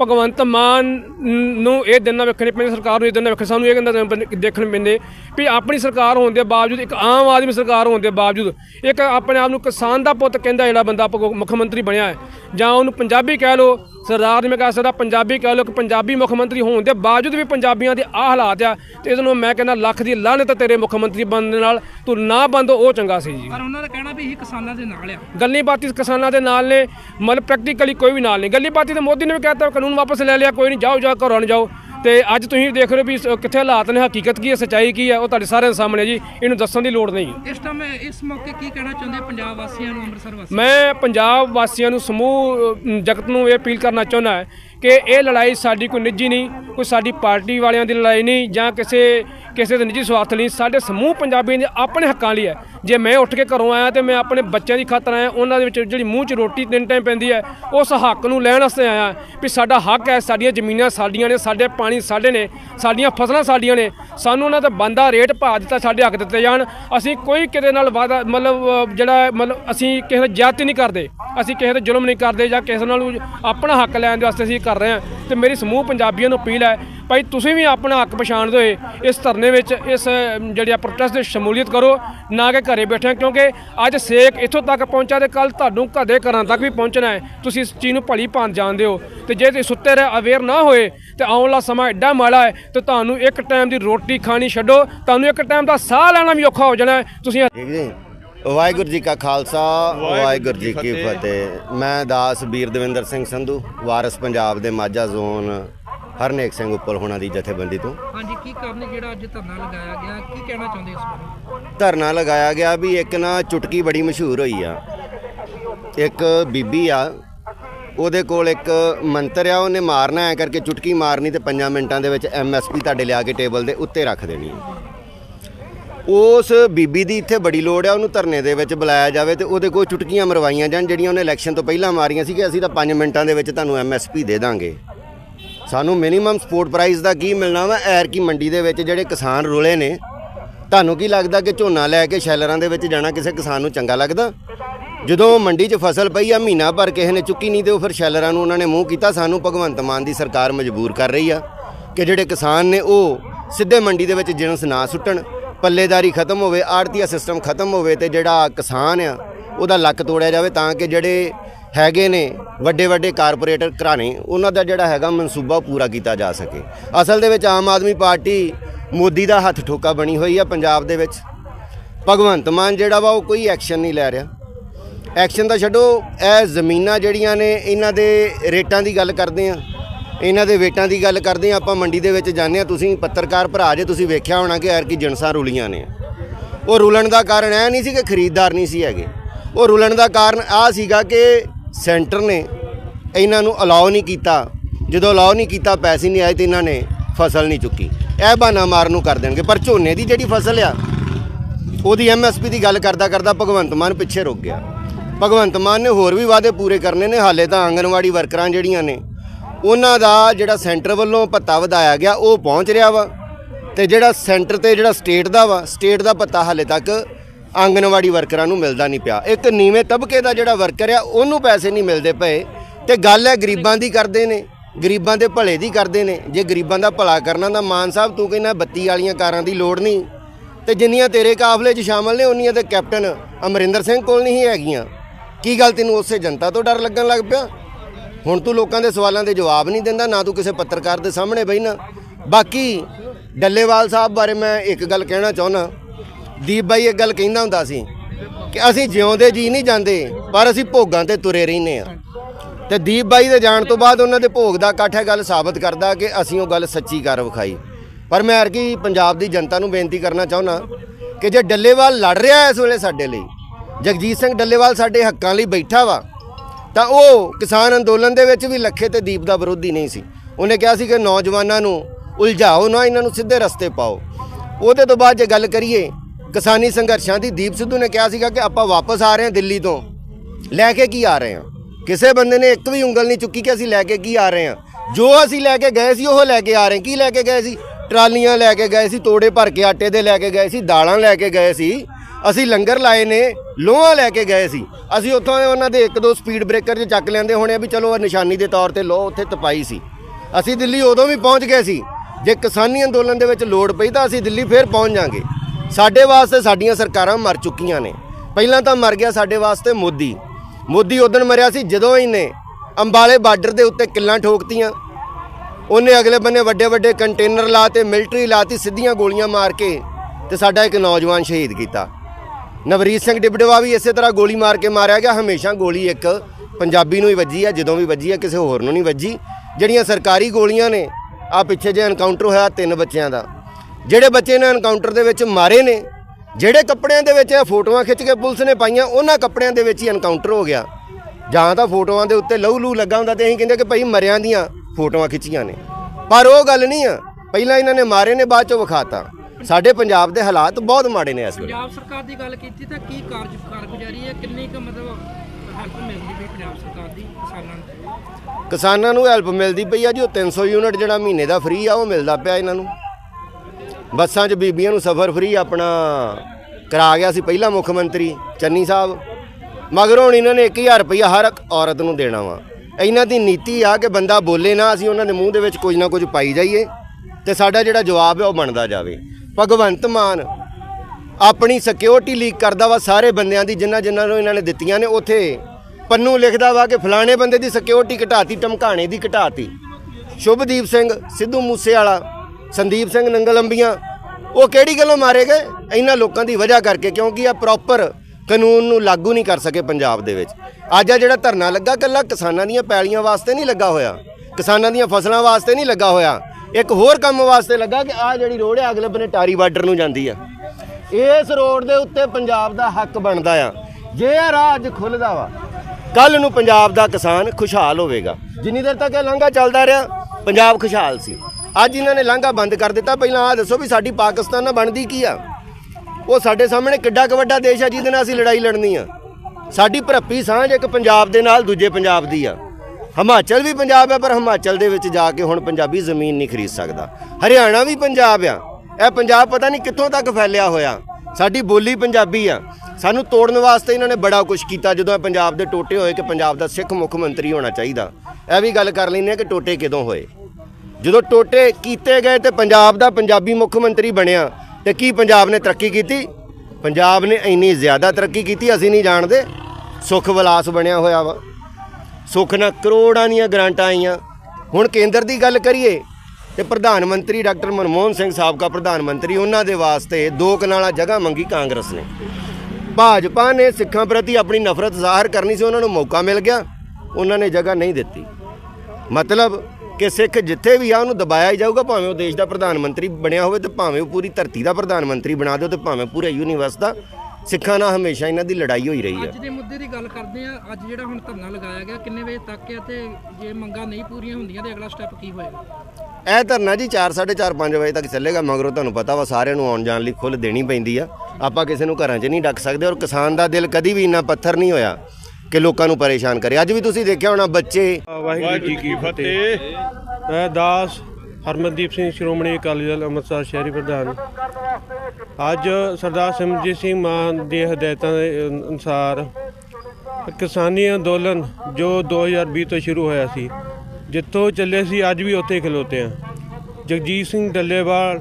ਭਗਵੰਤ ਮਾਨ ਨੂੰ ਇਹ ਦਿਨ ਨਾ ਵੇਖਣੇ ਪੈਂਦੇ, ਸਰਕਾਰ ਨੂੰ ਇਹ ਦਿਨ ਨਾ ਵੇਖਣੇ, ਸਾਨੂੰ ਇਹ ਕਹਿੰਦਾ ਦੇਖਣ ਪੈਂਦੇ ਵੀ ਆਪਣੀ ਸਰਕਾਰ ਹੋਣ ਦੇ ਬਾਵਜੂਦ, ਇੱਕ ਆਮ ਆਦਮੀ ਸਰਕਾਰ ਹੋਣ ਦੇ ਬਾਵਜੂਦ, ਇੱਕ ਆਪਣੇ ਆਪ ਨੂੰ ਕਿਸਾਨ ਦਾ ਪੁੱਤ ਕਹਿੰਦਾ ਜਿਹੜਾ ਬੰਦਾ ਮੁੱਖ ਮੰਤਰੀ ਬਣਿਆ ਹੈ, ਜਾਂ ਉਹਨੂੰ ਪੰਜਾਬੀ ਕਹਿ ਲਓ ਸਰਦਾਰ ਨਹੀਂ ਮੈਂ ਕਹਿ ਸਕਦਾ ਪੰਜਾਬੀ ਕਹਿ ਲਓ ਕਿ ਪੰਜਾਬੀ ਮੁੱਖ ਮੰਤਰੀ ਹੋਣ ਦੇ ਬਾਵਜੂਦ ਵੀ ਪੰਜਾਬੀਆਂ ਦੇ ਆਹ ਹਾਲਾਤ ਆ ਤੇ ਇਸ ਨੂੰ ਮੈਂ ਕਹਿੰਦਾ ਲੱਖ ਦੀ ਲਾਹਨਤ ਤੇਰੇ ਮੁੱਖ ਮੰਤਰੀ ਬਣਨ ਦੇ ਨਾਲ ਤੂੰ ਨਾ ਬੰਦ ਉਹ ਚੰਗਾ ਸੀ ਜੀ। ਪਰ ਉਹਨਾਂ ਦਾ ਕਹਿਣਾ ਵੀ ਇਹ ਕਿਸਾਨਾਂ ਦੇ ਨਾਲ ਆ। ਗੱਲੀ ਬਾਤੀ ਕਿਸਾਨਾਂ ਦੇ ਨਾਲ ਨੇ ਮਤਲਬ ਪ੍ਰੈਕਟੀਕਲੀ ਕੋਈ ਵੀ ਨਾਲ ਨਹੀਂ। ਗੱਲੀ ਬਾਤੀ ਤੇ ਮੋਦੀ ਨੇ ਵੀ ਕਹਿਤਾ ਕਾਨੂੰਨ ਵਾਪਸ ਲੈ ਲਿਆ ਕੋਈ ਨਹੀਂ ਜਾਓ ਜਾ ਘਰੋਂ ਨੂੰ ਜਾਓ। ਤੇ ਅੱਜ ਤੁਸੀਂ ਦੇਖ ਰਹੇ ਹੋ ਵੀ ਸ- ਕਿੱਥੇ ਹਾਲਾਤ ਨੇ ਹਕੀਕਤ ਕੀ ਹੈ ਸੱਚਾਈ ਕੀ ਹੈ ਉਹ ਤੁਹਾਡੇ ਸਾਰਿਆਂ ਦੇ ਸਾਹਮਣੇ ਜੀ ਇਹਨੂੰ ਦੱਸਣ ਦੀ ਲੋੜ ਨਹੀਂ। ਇਸ ਟਾਈਮ ਇਸ ਮੌਕੇ ਕੀ ਕਹਿਣਾ ਚਾਹੁੰਦੇ ਪੰਜਾਬ ਵਾਸੀਆਂ ਨੂੰ ਅੰਮ੍ਰਿਤਸਰ ਵਾਸੀਆਂ ਮੈਂ ਪੰਜਾਬ ਵਾਸੀਆਂ ਨੂੰ ਸਮੂਹ ਅ, ਜਗਤ ਨੂੰ ਇਹ ਅਪੀਲ ਕਰਨਾ ਚਾਹੁੰਦਾ ਕਿ ਇਹ ਲੜਾਈ ਸਾਡੀ ਕੋਈ ਨਿੱਜੀ ਨਹੀਂ, ਕੋਈ ਸਾਡੀ ਪਾਰਟੀ ਵਾਲਿਆਂ ਦੀ ਲੜਾਈ ਨਹੀਂ ਜਾਂ ਕਿਸੇ ਕਿਸੇ ਦੇ ਨਿੱਜੀ ਸਵਾਰਥ ਲਈ। ਸਾਡੇ ਸਮੂਹ ਪੰਜਾਬੀਆਂ ਦੇ ਆਪਣੇ ਹੱਕਾਂ ਲਈ ਹੈ। ਜੇ ਮੈਂ ਉੱਠ ਕੇ ਘਰੋਂ ਆਇਆ ਤੇ ਮੈਂ ਆਪਣੇ ਬੱਚਿਆਂ ਦੀ ਖਾਤਰ ਆਇਆ, ਉਹਨਾਂ ਦੇ ਵਿੱਚ ਜਿਹੜੀ ਮੂੰਹ 'ਚ ਰੋਟੀ ਤਿੰਨ ਟਾਈਮ ਪੈਂਦੀ ਹੈ, ਉਸ ਹੱਕ ਨੂੰ ਲੈਣ ਵਾਸਤੇ ਆਇਆ ਵੀ ਸਾਡਾ ਹੱਕ ਹੈ, ਸਾਡੀਆਂ ਜ਼ਮੀਨਾਂ ਸਾਡੀਆਂ ਨੇ, ਸਾਡੇ ਪਾਣੀ ਸਾਡੇ ਨੇ, ਸਾਡੀਆਂ ਫਸਲਾਂ ਸਾਡੀਆਂ ਨੇ। ਸਾਨੂੰ ਉਹਨਾਂ ਦਾ ਬੰਦਾ ਰੇਟ ਪਾ ਦਿੱਤਾ, ਸਾਡੇ ਹੱਕ ਦਿੱਤੇ ਜਾਣ। ਅਸੀਂ ਕੋਈ ਕਿਤੇ ਨਾਲ ਵਾਦਾ ਮਤਲਬ ਜਿਹੜਾ ਮਤਲਬ ਅਸੀਂ ਕਿਸੇ ਨਾਲ ਜ਼ਿਆਦਤੀ ਨਹੀਂ ਕਰਦੇ। ਅਸੀਂ ਕਿਸੇ ਤੇ ਜ਼ੁਲਮ ਨਹੀਂ ਕਰਦੇ ਜਾਂ ਕਿਸੇ ਨਾਲ ਆਪਣਾ ਹੱਕ ਲੈਣ ਦੇ ਵਾਸਤੇ ਅਸੀਂ ਕਰ ਰਹੇ ਹਾਂ ਤੇ ਮੇਰੀ ਸਮੂਹ ਪੰਜਾਬੀਆਂ ਨੂੰ ਅਪੀਲ ਹੈ ਭਾਈ ਤੁਸੀਂ ਵੀ ਆਪਣਾ ਹੱਕ ਪਛਾਣਦੇ ਹੋਏ ਇਸ ਧਰਨੇ ਵਿੱਚ, ਇਸ ਜਿਹੜੀ ਆ ਪ੍ਰੋਟੈਸਟ ਦੇ ਸ਼ਮੂਲੀਅਤ ਕਰੋ, ਨਾ ਕਿ ਘਰੇ ਬੈਠੇ ਕਿਉਂਕਿ ਅੱਜ ਸੇਕ ਇੱਥੋਂ ਤੱਕ ਪਹੁੰਚਾ ਤੇ ਕੱਲ ਤੁਹਾਨੂੰ ਕਦੇ ਘਰਾਂ ਤੱਕ ਵੀ ਪਹੁੰਚਣਾ ਹੈ। ਤੁਸੀਂ ਇਸ ਚੀਜ਼ ਨੂੰ ਭਲੀ ਭਾਂਤ ਜਾਣਦੇ ਹੋ। ਤੇ ਜੇ ਤੁਸੀਂ ਸੁੱਤੇ ਰਹਿ ਅਵੇਅਰ ਨਾ ਹੋਏ, ਤੇ ਆਉਣ ਵਾਲਾ ਸਮਾਂ ਐਡਾ ਮਾੜਾ ਹੈ, ਤੇ ਤੁਹਾਨੂੰ ਇੱਕ ਟਾਈਮ ਦੀ ਰੋਟੀ ਖਾਣੀ ਛੱਡੋ, ਤੁਹਾਨੂੰ ਇੱਕ ਟਾਈਮ ਦਾ ਸਾਹ ਲੈਣਾ ਵੀ ਔਖਾ ਹੋ ਜਾਣਾ ਤੁਸੀਂ ਠੀਕ ਵਾਹਿਗੁਰੂ ਜੀ ਕਾ ਖਾਲਸਾ ਵਾਹਿਗੁਰੂ ਜੀ ਕੀ ਫਤਿਹ। ਮੈਂ ਦਾਸ ਵੀਰ ਦਵਿੰਦਰ ਸਿੰਘ ਸੰਧੂ ਵਾਰਿਸ ਪੰਜਾਬ ਦੇ ਮਾਝਾ ਜ਼ੋਨ ਹਰਨੇਕ ਸਿੰਘ ਉੱਪਲ ਹੋਣਾ ਦੀ ਜਥੇਬੰਦੀ ਤੋਂ। ਹਾਂਜੀ ਕੀ ਕਾਰਨ ਜਿਹੜਾ ਅੱਜ ਧਰਨਾ ਲਗਾਇਆ ਗਿਆ? ਕੀ ਕਹਿਣਾ ਚਾਹੁੰਦੇ ਇਸ ਬਾਰੇ? ਧਰਨਾ ਲਗਾਇਆ ਗਿਆ ਵੀ ਇੱਕ ਨਾ ਚੁਟਕੀ ਬੜੀ ਮਸ਼ਹੂਰ ਹੋਈ ਆ। ਇੱਕ ਬੀਬੀ ਆ ਉਹਦੇ ਕੋਲ ਇੱਕ ਮੰਤਰ ਆ ਉਹਨੇ ਮਾਰਨਾ ਐ ਕਰਕੇ ਚੁਟਕੀ ਮਾਰਨੀ ਤੇ 5 ਮਿੰਟਾਂ ਦੇ ਵਿੱਚ ਐਮਐਸਪੀ ਤੁਹਾਡੇ ਲਿਆ ਕੇ ਟੇਬਲ ਦੇ ਉੱਤੇ ਰੱਖ ਦੇਣੀ ਹੈ ਉਸ ਬੀਬੀ ਦੀ ਇੱਥੇ ਬੜੀ ਲੋੜ ਆ, ਉਹਨੂੰ ਧਰਨੇ ਦੇ ਵਿੱਚ ਬੁਲਾਇਆ ਜਾਵੇ ਤੇ ਉਹਦੇ ਕੋਲ ਚੁਟਕੀਆਂ ਮਰਵਾਈਆਂ ਜਾਣ, ਜਿਹੜੀਆਂ ਉਹਨੇ ਇਲੈਕਸ਼ਨ ਤੋਂ ਪਹਿਲਾਂ ਮਾਰੀਆਂ ਸੀ ਕਿ ਅਸੀਂ ਤਾਂ 5 ਮਿੰਟਾਂ ਦੇ ਵਿੱਚ ਤੁਹਾਨੂੰ ਐਮਐਸਪੀ ਦੇ ਦਾਂਗੇ। ਸਾਨੂੰ ਮਿਨੀਮਮ ਸਪੋਰਟ ਪ੍ਰਾਈਸ ਦਾ ਕੀ ਮਿਲਣਾ ਵਾ? ਐਰ ਕੀ ਮੰਡੀ ਦੇ ਵਿੱਚ ਜਿਹੜੇ ਕਿਸਾਨ ਰੁਲੇ ਨੇ, ਤੁਹਾਨੂੰ ਕੀ ਲੱਗਦਾ ਕਿ ਝੋਨਾ ਲੈ ਕੇ ਸ਼ੈਲਰਾਂ ਦੇ ਵਿੱਚ ਜਾਣਾ ਕਿਸੇ ਕਿਸਾਨ ਨੂੰ ਚੰਗਾ ਲੱਗਦਾ? ਜਦੋਂ ਮੰਡੀ 'ਚ ਫਸਲ ਪਈ ਆ, ਮਹੀਨਾ ਭਰ ਕਿਸੇ ਨੇ ਚੁੱਕੀ ਨਹੀਂ ਤੇ ਉਹ ਫਿਰ ਸ਼ੈਲਰਾਂ ਨੂੰ ਉਹਨਾਂ ਨੇ ਮੂੰਹ ਕੀਤਾ, ਸਾਨੂੰ ਭਗਵੰਤ ਮਾਨ ਦੀ ਸਰਕਾਰ ਮਜਬੂਰ ਕਰ ਰਹੀ ਆ ਕਿ ਜਿਹੜੇ ਕਿਸਾਨ ਨੇ ਉਹ ਸਿੱਧੇ ਮੰਡੀ ਦੇ ਵਿੱਚ ਜਿਣਸ ਨਾ ਸੁੱਟਣ। ਪੱਲੇਦਾਰੀ ਖਤਮ ਹੋਵੇ, ਆੜਤੀਆ ਸਿਸਟਮ ਖਤਮ ਹੋਵੇ ਤੇ ਜਿਹੜਾ ਕਿਸਾਨ ਆ, ਉਹਦਾ ਲੱਕ ਤੋੜਿਆ ਜਾਵੇ ਤਾਂ ਕਿ ਜਿਹੜੇ ਹੈਗੇ ਨੇ ਵੱਡੇ ਵੱਡੇ ਕਾਰਪੋਰੇਟਰ ਘਰਾਣੇ, ਉਹਨਾਂ ਦਾ ਜਿਹੜਾ ਹੈਗਾ ਮਨਸੂਬਾ ਪੂਰਾ ਕੀਤਾ ਜਾ ਸਕੇ। ਅਸਲ ਦੇ ਵਿੱਚ ਆਮ ਆਦਮੀ ਪਾਰਟੀ ਮੋਦੀ ਦਾ ਹੱਥ ਠੋਕਾ ਬਣੀ ਹੋਈ ਆ ਪੰਜਾਬ ਦੇ ਵਿੱਚ। ਭਗਵੰਤ ਮਾਨ ਜਿਹੜਾ ਵਾ, ਉਹ ਕੋਈ ਐਕਸ਼ਨ ਨਹੀਂ ਲੈ ਰਿਹਾ। ਐਕਸ਼ਨ ਤਾਂ ਛੱਡੋ, ਇਹ ਜ਼ਮੀਨਾਂ ਜਿਹੜੀਆਂ ਨੇ, ਇਹਨਾਂ ਦੇ ਰੇਟਾਂ ਦੀ ਗੱਲ ਕਰਦੇ ਆ। ਇਹਨਾਂ ਦੇ ਵੇਟਾਂ ਦੀ ਗੱਲ ਕਰਦੇ ਆ ਆਪਾਂ ਮੰਡੀ ਦੇ ਵਿੱਚ ਜਾਂਦੇ ਆ ਤੁਸੀਂ ਪੱਤਰਕਾਰ ਭਰਾ ਜੇ ਤੁਸੀਂ ਵੇਖਿਆ ਹੋਣਾ ਕਿ ਯਾਰ ਕੀ ਜਿਣਸਾਂ ਰੁਲੀਆਂ ਨੇ। ਉਹ ਰੁਲਣ ਦਾ ਕਾਰਨ ਇਹ ਨਹੀਂ ਸੀ ਕਿ ਖਰੀਦਦਾਰ ਨਹੀਂ ਸੀ ਹੈਗੇ। ਉਹ ਰੁਲਣ ਦਾ ਕਾਰਨ ਆ ਸੀਗਾ ਕਿ ਸੈਂਟਰ ਨੇ ਇਹਨਾਂ ਨੂੰ ਅਲਾਉ ਨਹੀਂ ਕੀਤਾ। ਜਦੋਂ ਅਲਾਉ ਨਹੀਂ ਕੀਤਾ, ਪੈਸੇ ਨਹੀਂ ਆਏ ਤੇ ਇਹਨਾਂ ਨੇ ਫਸਲ ਨਹੀਂ ਚੁੱਕੀ। ਇਹ ਬਹਾਨਾ ਮਾਰਨ ਨੂੰ ਕਰ ਦੇਣਗੇ, ਪਰ ਝੋਨੇ ਦੀ ਜਿਹੜੀ ਫਸਲ ਆ, ਉਹਦੀ ਐਮਐਸਪੀ ਦੀ ਗੱਲ ਕਰਦਾ ਕਰਦਾ ਭਗਵੰਤ ਮਾਨ ਪਿੱਛੇ ਰੁਕ ਗਿਆ। ਭਗਵੰਤ ਮਾਨ ਨੇ ਹੋਰ ਵੀ ਵਾਅਦੇ ਪੂਰੇ ਕਰਨੇ ਨੇ, ਹਾਲੇ ਤਾਂ ਆਂਗਨਵਾੜੀ ਵਰਕਰਾਂ ਜਿਹੜੀਆਂ ਨੇ ਉਹਨਾਂ ਦਾ ਜਿਹੜਾ ਸੈਂਟਰ ਵੱਲੋਂ ਭੱਤਾ ਵਧਾਇਆ ਗਿਆ, ਉਹ ਪਹੁੰਚ ਰਿਹਾ ਵਾ ਤੇ ਜਿਹੜਾ ਸੈਂਟਰ ਤੇ ਜਿਹੜਾ ਸਟੇਟ ਦਾ ਵਾ, ਸਟੇਟ ਦਾ ਭੱਤਾ ਹਾਲੇ ਤੱਕ ਆਂਗਨਵਾੜੀ ਵਰਕਰਾਂ ਨੂੰ ਮਿਲਦਾ ਨਹੀਂ ਪਿਆ। ਇੱਕ ਨੀਵੇਂ ਤਬਕੇ ਦਾ ਜਿਹੜਾ ਵਰਕਰ ਆ, ਉਹਨੂੰ ਪੈਸੇ ਨਹੀਂ ਮਿਲਦੇ ਪਏ ਤੇ ਗੱਲ ਹੈ ਗਰੀਬਾਂ ਦੀ ਕਰਦੇ ਨੇ, ਗਰੀਬਾਂ ਦੇ ਭਲੇ ਦੀ ਕਰਦੇ ਨੇ। ਜੇ ਗਰੀਬਾਂ ਦਾ ਭਲਾ ਕਰਨਾ ਤਾਂ ਮਾਨ ਸਾਹਿਬ, ਤੂੰ ਕਹਿੰਦਾ ਬੱਤੀ ਵਾਲੀਆਂ ਕਾਰਾਂ ਦੀ ਲੋੜ ਨਹੀਂ। ਤੇ ਜਿੰਨੀਆਂ ਤੇਰੇ ਕਾਫਲੇ 'ਚ ਸ਼ਾਮਲ ਨੇ, ਉਨੀਆਂ ਤੇ ਕੈਪਟਨ ਅਮਰਿੰਦਰ ਸਿੰਘ ਕੋਲ ਨਹੀਂ ਹੈਗੀਆਂ। ਕੀ ਗੱਲ ਤੈਨੂੰ ਉਸੇ ਜਨਤਾ ਤੋਂ ਡਰ ਲੱਗਣ ਲੱਗ ਪਿਆ? ਹੁਣ ਤੂੰ ਲੋਕਾਂ ਦੇ ਸਵਾਲਾਂ ਦੇ ਜਵਾਬ ਨਹੀਂ ਦਿੰਦਾ, ਨਾ ਤੂੰ ਕਿਸੇ ਪੱਤਰਕਾਰ ਦੇ ਸਾਹਮਣੇ ਬਹਿਣਾ ਬਾਕੀ ਡੱਲੇਵਾਲ ਸਾਹਿਬ ਬਾਰੇ ਮੈਂ ਇੱਕ ਗੱਲ ਕਹਿਣਾ ਚਾਹੁੰਦਾ। ਦੀਪ ਬਾਈ ਇੱਕ ਗੱਲ ਕਹਿੰਦਾ ਹੁੰਦਾ ਸੀ ਕਿ ਅਸੀਂ ਜਿਉਂਦੇ ਜੀ ਨਹੀਂ ਜਾਂਦੇ, ਪਰ ਅਸੀਂ ਭੋਗਾਂ ਤੇ ਤੁਰੇ ਰਹਿੰਦੇ ਆ ਤੇ ਦੀਪ ਬਾਈ ਦੇ ਜਾਣ ਤੋਂ ਬਾਅਦ ਉਹਨਾਂ ਦੇ ਭੋਗ ਦਾ ਇਕੱਠ ਇਹ ਗੱਲ ਸਾਬਤ ਕਰਦਾ ਕਿ ਅਸੀਂ ਉਹ ਗੱਲ ਸੱਚੀ ਕਰ ਵਿਖਾਈ। ਪਰ ਮੈਂ ਅਰਗੀ ਪੰਜਾਬ ਦੀ ਜਨਤਾ ਨੂੰ ਬੇਨਤੀ ਕਰਨਾ ਚਾਹੁੰਦਾ ਕਿ ਜੇ ਡੱਲੇਵਾਲ ਲੜ ਰਿਹਾ ਇਸ ਵੇਲੇ ਸਾਡੇ ਲਈ, ਜਗਜੀਤ ਸਿੰਘ ਡੱਲੇਵਾਲ ਸਾਡੇ ਹੱਕਾਂ ਲਈ ਬੈਠਾ ਵਾ ਤਾਂ ਉਹ ਕਿਸਾਨ ਅੰਦੋਲਨ ਦੇ ਵਿੱਚ ਵੀ ਲੱਖੇ ਤੇ ਦੀਪ ਦਾ ਵਿਰੋਧੀ ਨਹੀਂ ਸੀ। ਉਹਨੇ ਕਿਹਾ ਸੀ ਕਿ ਨੌਜਵਾਨਾਂ ਨੂੰ ਉਲਝਾਓ, ਨਾ ਇਹਨਾਂ ਨੂੰ ਸਿੱਧੇ ਰਸਤੇ ਪਾਓ। ਉਹਦੇ ਤੋਂ ਬਾਅਦ ਜੇ ਗੱਲ ਕਰੀਏ, ਕਿਸਾਨੀ ਸੰਘਰਸ਼ਾਂ ਦੀ, ਦੀਪ ਸਿੱਧੂ ਨੇ ਕਿਹਾ ਸੀਗਾ ਕਿ ਆਪਾਂ ਵਾਪਸ ਆ ਰਹੇ ਹਾਂ ਦਿੱਲੀ ਤੋਂ। ਲੈ ਕੇ ਕੀ ਆ ਰਹੇ ਹਾਂ? ਕਿਸੇ ਬੰਦੇ ਨੇ ਇੱਕ ਵੀ ਉਂਗਲ ਨਹੀਂ ਚੁੱਕੀ ਕਿ ਅਸੀਂ ਲੈ ਕੇ ਕੀ ਆ ਰਹੇ ਹਾਂ? ਜੋ ਅਸੀਂ ਲੈ ਕੇ ਗਏ ਸੀ, ਉਹ ਲੈ ਕੇ ਆ ਰਹੇ ਕੀ ਲੈ ਕੇ ਗਏ ਸੀ? ਟਰਾਲੀਆਂ ਲੈ ਕੇ ਗਏ ਸੀ, ਤੋੜੇ ਭਰ ਕੇ ਆਟੇ ਦੇ ਲੈ ਕੇ ਗਏ ਸੀ, ਦਾਲਾਂ ਲੈ ਕੇ ਗਏ ਸੀ। ਅਸੀਂ ਲੰਗਰ ਲਾਏ ਨੇ, ਲੋਹਾਂ ਲੈ ਕੇ ਗਏ ਸੀ। ਅਸੀਂ ਉੱਥੋਂ ਉਹਨਾਂ ਦੇ ਇੱਕ ਦੋ ਸਪੀਡ ਬ੍ਰੇਕਰ 'ਚ ਚੱਕ ਲੈਂਦੇ ਹੋਣੇ ਆ ਵੀ ਚਲੋ ਇਹ ਨਿਸ਼ਾਨੀ ਦੇ ਤੌਰ ਤੇ ਲੋ ਉੱਥੇ ਤਪਾਈ ਸੀ। ਅਸੀਂ ਦਿੱਲੀ ਉਦੋਂ ਵੀ ਪਹੁੰਚ ਗਏ ਸੀ। ਜੇ ਕਿਸਾਨੀ ਅੰਦੋਲਨ ਦੇ ਵਿੱਚ ਲੋੜ ਪਈ ਤਾਂ ਅਸੀਂ ਦਿੱਲੀ ਫੇਰ ਪਹੁੰਚ ਜਾਾਂਗੇ। ਸਾਡੇ ਵਾਸਤੇ ਸਾਡੀਆਂ ਸਰਕਾਰਾਂ ਮਰ ਚੁੱਕੀਆਂ ਨੇ। ਪਹਿਲਾਂ ਤਾਂ ਮਰ ਗਿਆ ਸਾਡੇ ਵਾਸਤੇ ਮੋਦੀ। ਮੋਦੀ ਉਦੋਂ ਮਰਿਆ ਸੀ ਜਦੋਂ ਇਹਨੇ ਅੰਬਾਲੇ ਬਾਰਡਰ ਦੇ ਉੱਤੇ ਕਿੱਲਾਂ ਠੋਕਤੀਆਂ। ਉਹਨੇ ਅਗਲੇ ਬੰਨੇ ਵੱਡੇ ਵੱਡੇ ਕੰਟੇਨਰ ਲਾਤੇ ਮਿਲਟਰੀ ਲਾਤੀ ਸਿੱਧੀਆਂ ਗੋਲੀਆਂ ਮਾਰ ਕੇ ਤੇ ਸਾਡਾ ਇੱਕ ਨੌਜਵਾਨ ਸ਼ਹੀਦ ਕੀਤਾ। ਨਵਰੀਤ ਸਿੰਘ ਡਿਬੜਵਾ ਵੀ ਇਸੇ ਤਰ੍ਹਾਂ ਗੋਲੀ ਮਾਰ ਕੇ ਮਾਰਿਆ ਗਿਆ। ਹਮੇਸ਼ਾ ਗੋਲੀ ਇੱਕ ਪੰਜਾਬੀ ਨੂੰ ਹੀ ਵੱਜੀ ਆ, ਜਦੋਂ ਵੀ ਵੱਜੀ ਆ, ਕਿਸੇ ਹੋਰ ਨੂੰ ਨਹੀਂ ਵੱਜੀ। ਜਿਹੜੀਆਂ ਸਰਕਾਰੀ ਗੋਲੀਆਂ ਨੇ ਆ ਪਿੱਛੇ ਜੇ ਐਨਕਾਊਂਟਰ ਹੋਇਆ ਤਿੰਨ ਬੱਚਿਆਂ ਦਾ। ਜਿਹੜੇ ਬੱਚੇ ਨੇ ਐਨਕਾਊਂਟਰ ਦੇ ਵਿੱਚ ਮਾਰੇ ਨੇ, ਜਿਹੜੇ ਕੱਪੜਿਆਂ ਦੇ ਵਿੱਚ ਇਹ ਫੋਟੋਆਂ ਖਿੱਚ ਕੇ ਪੁਲਿਸ ਨੇ ਪਾਈਆਂ, ਉਹਨਾਂ ਕੱਪੜਿਆਂ ਦੇ ਵਿੱਚ ਹੀ ਐਨਕਾਊਂਟਰ ਹੋ ਗਿਆ। ਜਾਂ ਤਾਂ ਫੋਟੋਆਂ ਦੇ ਉੱਤੇ ਲਹੂ ਲੂ ਲੱਗਾ ਹੁੰਦਾ ਤੇ ਅਸੀਂ ਕਹਿੰਦੇ ਕਿ ਭਾਈ ਮਰਿਆਂ ਦੀਆਂ ਫੋਟੋਆਂ ਖਿੱਚੀਆਂ ਨੇ। ਪਰ ਉਹ ਗੱਲ ਨਹੀਂ ਆ, ਪਹਿਲਾਂ ਇਹਨਾਂ ਨੇ ਮਾਰੇ ਨੇ, ਬਾਅਦ ਚੋਂ ਵਿਖਾਤਾ। ਸਾਡੇ ਪੰਜਾਬ ਦੇ ਹਾਲਾਤ ਬਹੁਤ ਮਾੜੇ ਨੇ ਇਸ ਵੇਲੇ। ਪੰਜਾਬ ਸਰਕਾਰ ਦੀ ਗੱਲ ਕੀਤੀ ਤਾਂ ਕੀ ਕਾਰਜ ਕਾਰਗੁਜ਼ਾਰੀ ਹੈ? ਕਿੰਨੀ ਕੁ ਮਤਲਬ ਹੈਲਪ ਮਿਲਦੀ ਪਈ ਪੰਜਾਬ ਸਰਕਾਰ ਦੀ ਕਿਸਾਨਾਂ ਨੂੰ? ਕਿਸਾਨਾਂ ਨੂੰ ਹੈਲਪ ਮਿਲਦੀ ਪਈ ਆ ਜੀ ਉਹ 300 ਯੂਨਿਟ ਜਿਹੜਾ ਮਹੀਨੇ ਦਾ ਫ੍ਰੀ ਆ ਉਹ ਮਿਲਦਾ ਪਿਆ ਇਹਨਾਂ ਨੂੰ। ਬੱਸਾਂ 'ਚ ਬੀਬੀਆਂ ਨੂੰ ਸਫ਼ਰ ਫ੍ਰੀ ਆਪਣਾ ਕਰਾ ਗਿਆ ਸੀ ਪਹਿਲਾ ਮੁੱਖ ਮੰਤਰੀ ਚੰਨੀ ਸਾਹਿਬ। ਮਗਰ ਹੁਣ ਇਹਨਾਂ ਨੇ 1000 ਰੁਪਈਆ ਹਰ ਇੱਕ ਔਰਤ ਨੂੰ ਦੇਣਾ ਵਾ। ਇਹਨਾਂ ਦੀ ਨੀਤੀ ਆ ਕਿ ਬੰਦਾ ਬੋਲੇ ਨਾ ਅਸੀਂ ਉਹਨਾਂ ਦੇ ਮੂੰਹ ਦੇ ਵਿੱਚ ਕੁਝ ਨਾ ਕੁਝ ਪਾਈ ਜਾਈਏ। ਤੇ ਸਾਡਾ ਜਿਹੜਾ ਜਵਾਬ ਹੈ ਉਹ ਬਣਦਾ ਜਾਵੇ। ਭਗਵੰਤ ਮਾਨ ਆਪਣੀ ਸਿਕਿਉਰਿਟੀ ਲੀਕ ਕਰਦਾ ਵਾ ਸਾਰੇ ਬੰਦਿਆਂ ਦੀ, ਜਿਨ੍ਹਾਂ ਜਿਨ੍ਹਾਂ ਨੂੰ ਇਹਨਾਂ ਨੇ ਦਿੱਤੀਆਂ ਨੇ, ਉਥੇ ਪੰਨੂ ਲਿਖਦਾ ਵਾ ਕਿ ਫਲਾਣੇ ਬੰਦੇ ਦੀ ਸਿਕਿਉਰਿਟੀ ਘਟਾਤੀ, ਟਮਕਾਣੇ ਦੀ ਘਟਾਤੀ। ਸ਼ੁਭਦੀਪ ਸਿੰਘ, ਸਿੱਧੂ ਮੂਸੇ ਵਾਲਾ ਸੰਦੀਪ ਸਿੰਘ ਨੰਗਲ ਅੰਬੀਆਂ ਉਹ ਕਿਹੜੀ ਗੱਲੋਂ ਮਾਰੇ ਗਏ? ਇਹਨਾਂ ਲੋਕਾਂ ਦੀ ਵਜ੍ਹਾ ਕਰਕੇ, ਕਿਉਂਕਿ ਆ ਪ੍ਰੋਪਰ ਕਾਨੂੰਨ ਨੂੰ ਲਾਗੂ ਨਹੀਂ ਕਰ ਸਕੇ ਪੰਜਾਬ ਦੇ ਵਿੱਚ। ਅੱਜ ਆ ਜਿਹੜਾ ਧਰਨਾ ਲੱਗਾ, ਕੱਲਾ ਕਿਸਾਨਾਂ ਦੀਆਂ ਪੈਲੀਆਂ ਵਾਸਤੇ ਨਹੀਂ ਲੱਗਾ ਹੋਇਆ। ਕਿਸਾਨਾਂ ਦੀਆਂ ਫਸਲਾਂ ਵਾਸਤੇ ਨਹੀਂ ਲੱਗਾ ਹੋਇਆ। ਇੱਕ ਹੋਰ ਕੰਮ ਵਾਸਤੇ ਲੱਗਾ ਕਿ ਆ ਜਿਹੜੀ ਰੋਡ ਹੈ, ਅਗਲੇ ਬੰਨੇ ਟਾਰੀ ਬਾਰਡਰ ਨੂੰ ਜਾਂਦੀ ਆ। ਇਸ ਰੋਡ ਦੇ ਉੱਤੇ ਪੰਜਾਬ ਦਾ ਹੱਕ ਬਣਦਾ ਆ। ਜੇ ਇਹ ਰਾਹ ਅੱਜ ਖੁੱਲਦਾ ਵਾ ਕੱਲ ਨੂੰ ਪੰਜਾਬ ਦਾ ਕਿਸਾਨ ਖੁਸ਼ਹਾਲ ਹੋਵੇਗਾ। ਜਿੰਨੀ ਦੇਰ ਤੱਕ ਇਹ ਲਾਂਘਾ ਚੱਲਦਾ ਰਿਹਾ, ਪੰਜਾਬ ਖੁਸ਼ਹਾਲ ਸੀ। ਅੱਜ ਇਹਨਾਂ ਨੇ ਲਾਂਘਾ ਬੰਦ ਕਰ ਦਿੱਤਾ। ਪਹਿਲਾਂ ਆ ਦੱਸੋ ਵੀ ਸਾਡੀ ਪਾਕਿਸਤਾਨ ਨਾਲ ਬਣਦੀ ਕੀ ਆ? ਉਹ ਸਾਡੇ ਸਾਹਮਣੇ ਕਿੱਡਾ ਕੁ ਵੱਡਾ ਦੇਸ਼ ਆ, ਜਿਹਦੇ ਨਾਲ ਅਸੀਂ ਲੜਾਈ ਲੜਨੀ ਆ। ਸਾਡੀ ਭਰੱਪੀ ਸਾਂਝ ਇੱਕ ਪੰਜਾਬ ਦੇ ਨਾਲ, ਦੂਜੇ ਪੰਜਾਬ ਦੀ ਆ। ਹਿਮਾਚਲ ਵੀ ਪੰਜਾਬ ਹੈ ਪਰ ਹਿਮਾਚਲ ਦੇ ਵਿੱਚ ਜਾ ਕੇ ਹੁਣ ਪੰਜਾਬੀ ਜ਼ਮੀਨ ਨਹੀਂ ਖਰੀਦ ਸਕਦਾ। ਹਰਿਆਣਾ ਵੀ ਪੰਜਾਬ ਆ। ਇਹ ਪੰਜਾਬ ਪਤਾ ਨਹੀਂ ਕਿੱਥੋਂ ਤੱਕ ਫੈਲਿਆ ਹੋਇਆ। ਸਾਡੀ ਬੋਲੀ ਪੰਜਾਬੀ ਆ। ਸਾਨੂੰ ਤੋੜਨ ਵਾਸਤੇ ਇਹਨਾਂ ਨੇ ਬੜਾ ਕੁਝ ਕੀਤਾ, ਜਦੋਂ ਇਹ ਪੰਜਾਬ ਦੇ ਟੋਟੇ ਹੋਏ ਕਿ ਪੰਜਾਬ ਦਾ ਸਿੱਖ ਮੁੱਖ ਮੰਤਰੀ ਹੋਣਾ ਚਾਹੀਦਾ। ਇਹ ਵੀ ਗੱਲ ਕਰ ਲੈਂਦੇ ਆ ਕਿ ਟੋਟੇ ਕਿਦੋਂ ਹੋਏ। ਜਦੋਂ ਟੋਟੇ ਕੀਤੇ ਗਏ ਤੇ ਪੰਜਾਬ ਦਾ ਪੰਜਾਬੀ ਮੁੱਖ ਮੰਤਰੀ ਬਣਿਆ, ਤੇ ਕੀ ਪੰਜਾਬ ਨੇ ਤਰੱਕੀ ਕੀਤੀ? ਪੰਜਾਬ ਨੇ ਇੰਨੀ ਜ਼ਿਆਦਾ ਤਰੱਕੀ ਕੀਤੀ, ਅਸੀਂ ਨਹੀਂ ਜਾਣਦੇ। ਸੁਖ ਵਿਲਾਸ ਬਣਿਆ ਹੋਇਆ ਵਾ। ਸੁੱਖ ਨਾਲ ਕਰੋੜਾਂ ਦੀਆਂ ਗ੍ਰਾਂਟਾਂ ਆਈਆਂ। ਹੁਣ ਕੇਂਦਰ ਦੀ ਗੱਲ ਕਰੀਏ ਤੇ ਪ੍ਰਧਾਨ ਮੰਤਰੀ ਡਾਕਟਰ ਮਨਮੋਹਨ ਸਿੰਘ ਸਾਬਕਾ ਪ੍ਰਧਾਨ ਮੰਤਰੀ, ਉਹਨਾਂ ਦੇ ਵਾਸਤੇ ਦੋ ਕਨਾਲਾ ਜਗ੍ਹਾ ਮੰਗੀ ਕਾਂਗਰਸ ਨੇ। ਭਾਜਪਾ ਨੇ ਸਿੱਖਾਂ ਪ੍ਰਤੀ ਆਪਣੀ ਨਫ਼ਰਤ ਜ਼ਾਹਰ ਕਰਨੀ ਸੀ, ਉਹਨਾਂ ਨੂੰ ਮੌਕਾ ਮਿਲ ਗਿਆ, ਉਹਨਾਂ ਨੇ ਜਗ੍ਹਾ ਨਹੀਂ ਦਿੱਤੀ। ਮਤਲਬ ਕਿ ਸਿੱਖ ਜਿੱਥੇ ਵੀ ਆ, ਉਹਨੂੰ ਦਬਾਇਆ ਹੀ ਜਾਊਗਾ, ਭਾਵੇਂ ਉਹ ਦੇਸ਼ ਦਾ ਪ੍ਰਧਾਨ ਮੰਤਰੀ ਬਣਿਆ ਹੋਵੇ ਤੇ ਭਾਵੇਂ ਉਹ ਪੂਰੀ ਧਰਤੀ ਦਾ ਪ੍ਰਧਾਨ ਮੰਤਰੀ ਬਣਾ ਦਿਓ ਤੇ ਭਾਵੇਂ ਪੂਰੇ ਯੂਨੀਵਰਸ ਦਾ। ਸਿੱਖਾਂ ਨਾਲ ਹਮੇਸ਼ਾ ਇਹਨਾਂ ਦੀ ਲੜਾਈ ਹੋਈ ਰਹੀ ਹੈ ਅੱਜ ਦੇ ਮੁੱਦੇ ਦੀ ਗੱਲ ਕਰਦੇ ਆ ਅੱਜ ਜਿਹੜਾ ਹੁਣ ਧਰਨਾ ਲਗਾਇਆ ਗਿਆ ਕਿੰਨੇ ਵਜੇ ਤੱਕ ਹੈ ਤੇ ਜੇ ਮੰਗਾਂ ਨਹੀਂ ਪੂਰੀਆਂ ਹੁੰਦੀਆਂ ਤੇ ਅਗਲਾ ਸਟੈਪ ਕੀ ਹੋਏਗਾ? ਇਹ ਧਰਨਾ ਜੀ 4 4:30 5 ਵਜੇ ਤੱਕ ਚੱਲੇਗਾ ਮਗਰੋਂ ਤੁਹਾਨੂੰ ਪਤਾ ਵਾ ਸਾਰਿਆਂ ਨੂੰ ਆਉਣ ਜਾਣ ਲਈ ਖੁੱਲ੍ਹ ਦੇਣੀ ਪੈਂਦੀ ਆ। ਆਪਾਂ ਕਿਸੇ ਨੂੰ ਘਰਾਂ 'ਚ ਨਹੀਂ ਡੱਕ ਸਕਦੇ ਔਰ ਕਿਸਾਨ ਦਾ ਦਿਲ ਕਦੀ ਵੀ ਇੰਨਾ ਪੱਥਰ ਨਹੀਂ ਹੋਇਆ ਕਿ ਲੋਕਾਂ ਨੂੰ ਪਰੇਸ਼ਾਨ ਕਰੇ। ਅੱਜ ਵੀ ਤੁਸੀਂ ਦੇਖਿਆ ਹੋਣਾ ਬੱਚੇ ਵਾਹਿਗੁਰੂ ਜੀ ਕੀ ਫਤਿਹ। ਮੈਂ ਦਾਸ ਹਰਮਨਦੀਪ ਸਿੰਘ ਸ਼੍ਰੋਮਣੀ ਅਕਾਲੀ ਦਲ, ਅੰਮ੍ਰਿਤਸਰ ਸ਼ਹਿਰੀ ਪ੍ਰਧਾਨ। ਅੱਜ ਸਰਦਾਰ ਸਿਮਰਜੀਤ ਸਿੰਘ ਮਾਨ ਦੀ ਹਦਾਇਤਾਂ ਦੇ ਅਨੁਸਾਰ ਕਿਸਾਨੀ ਅੰਦੋਲਨ ਜੋ 2020 ਤੋਂ ਸ਼ੁਰੂ ਹੋਇਆ ਸੀ, ਜਿੱਥੋਂ ਚੱਲੇ ਸੀ, ਅੱਜ ਵੀ ਉੱਥੇ ਖਲੋਤੇ ਆ। ਜਗਜੀਤ ਸਿੰਘ ਡੱਲੇਵਾਲ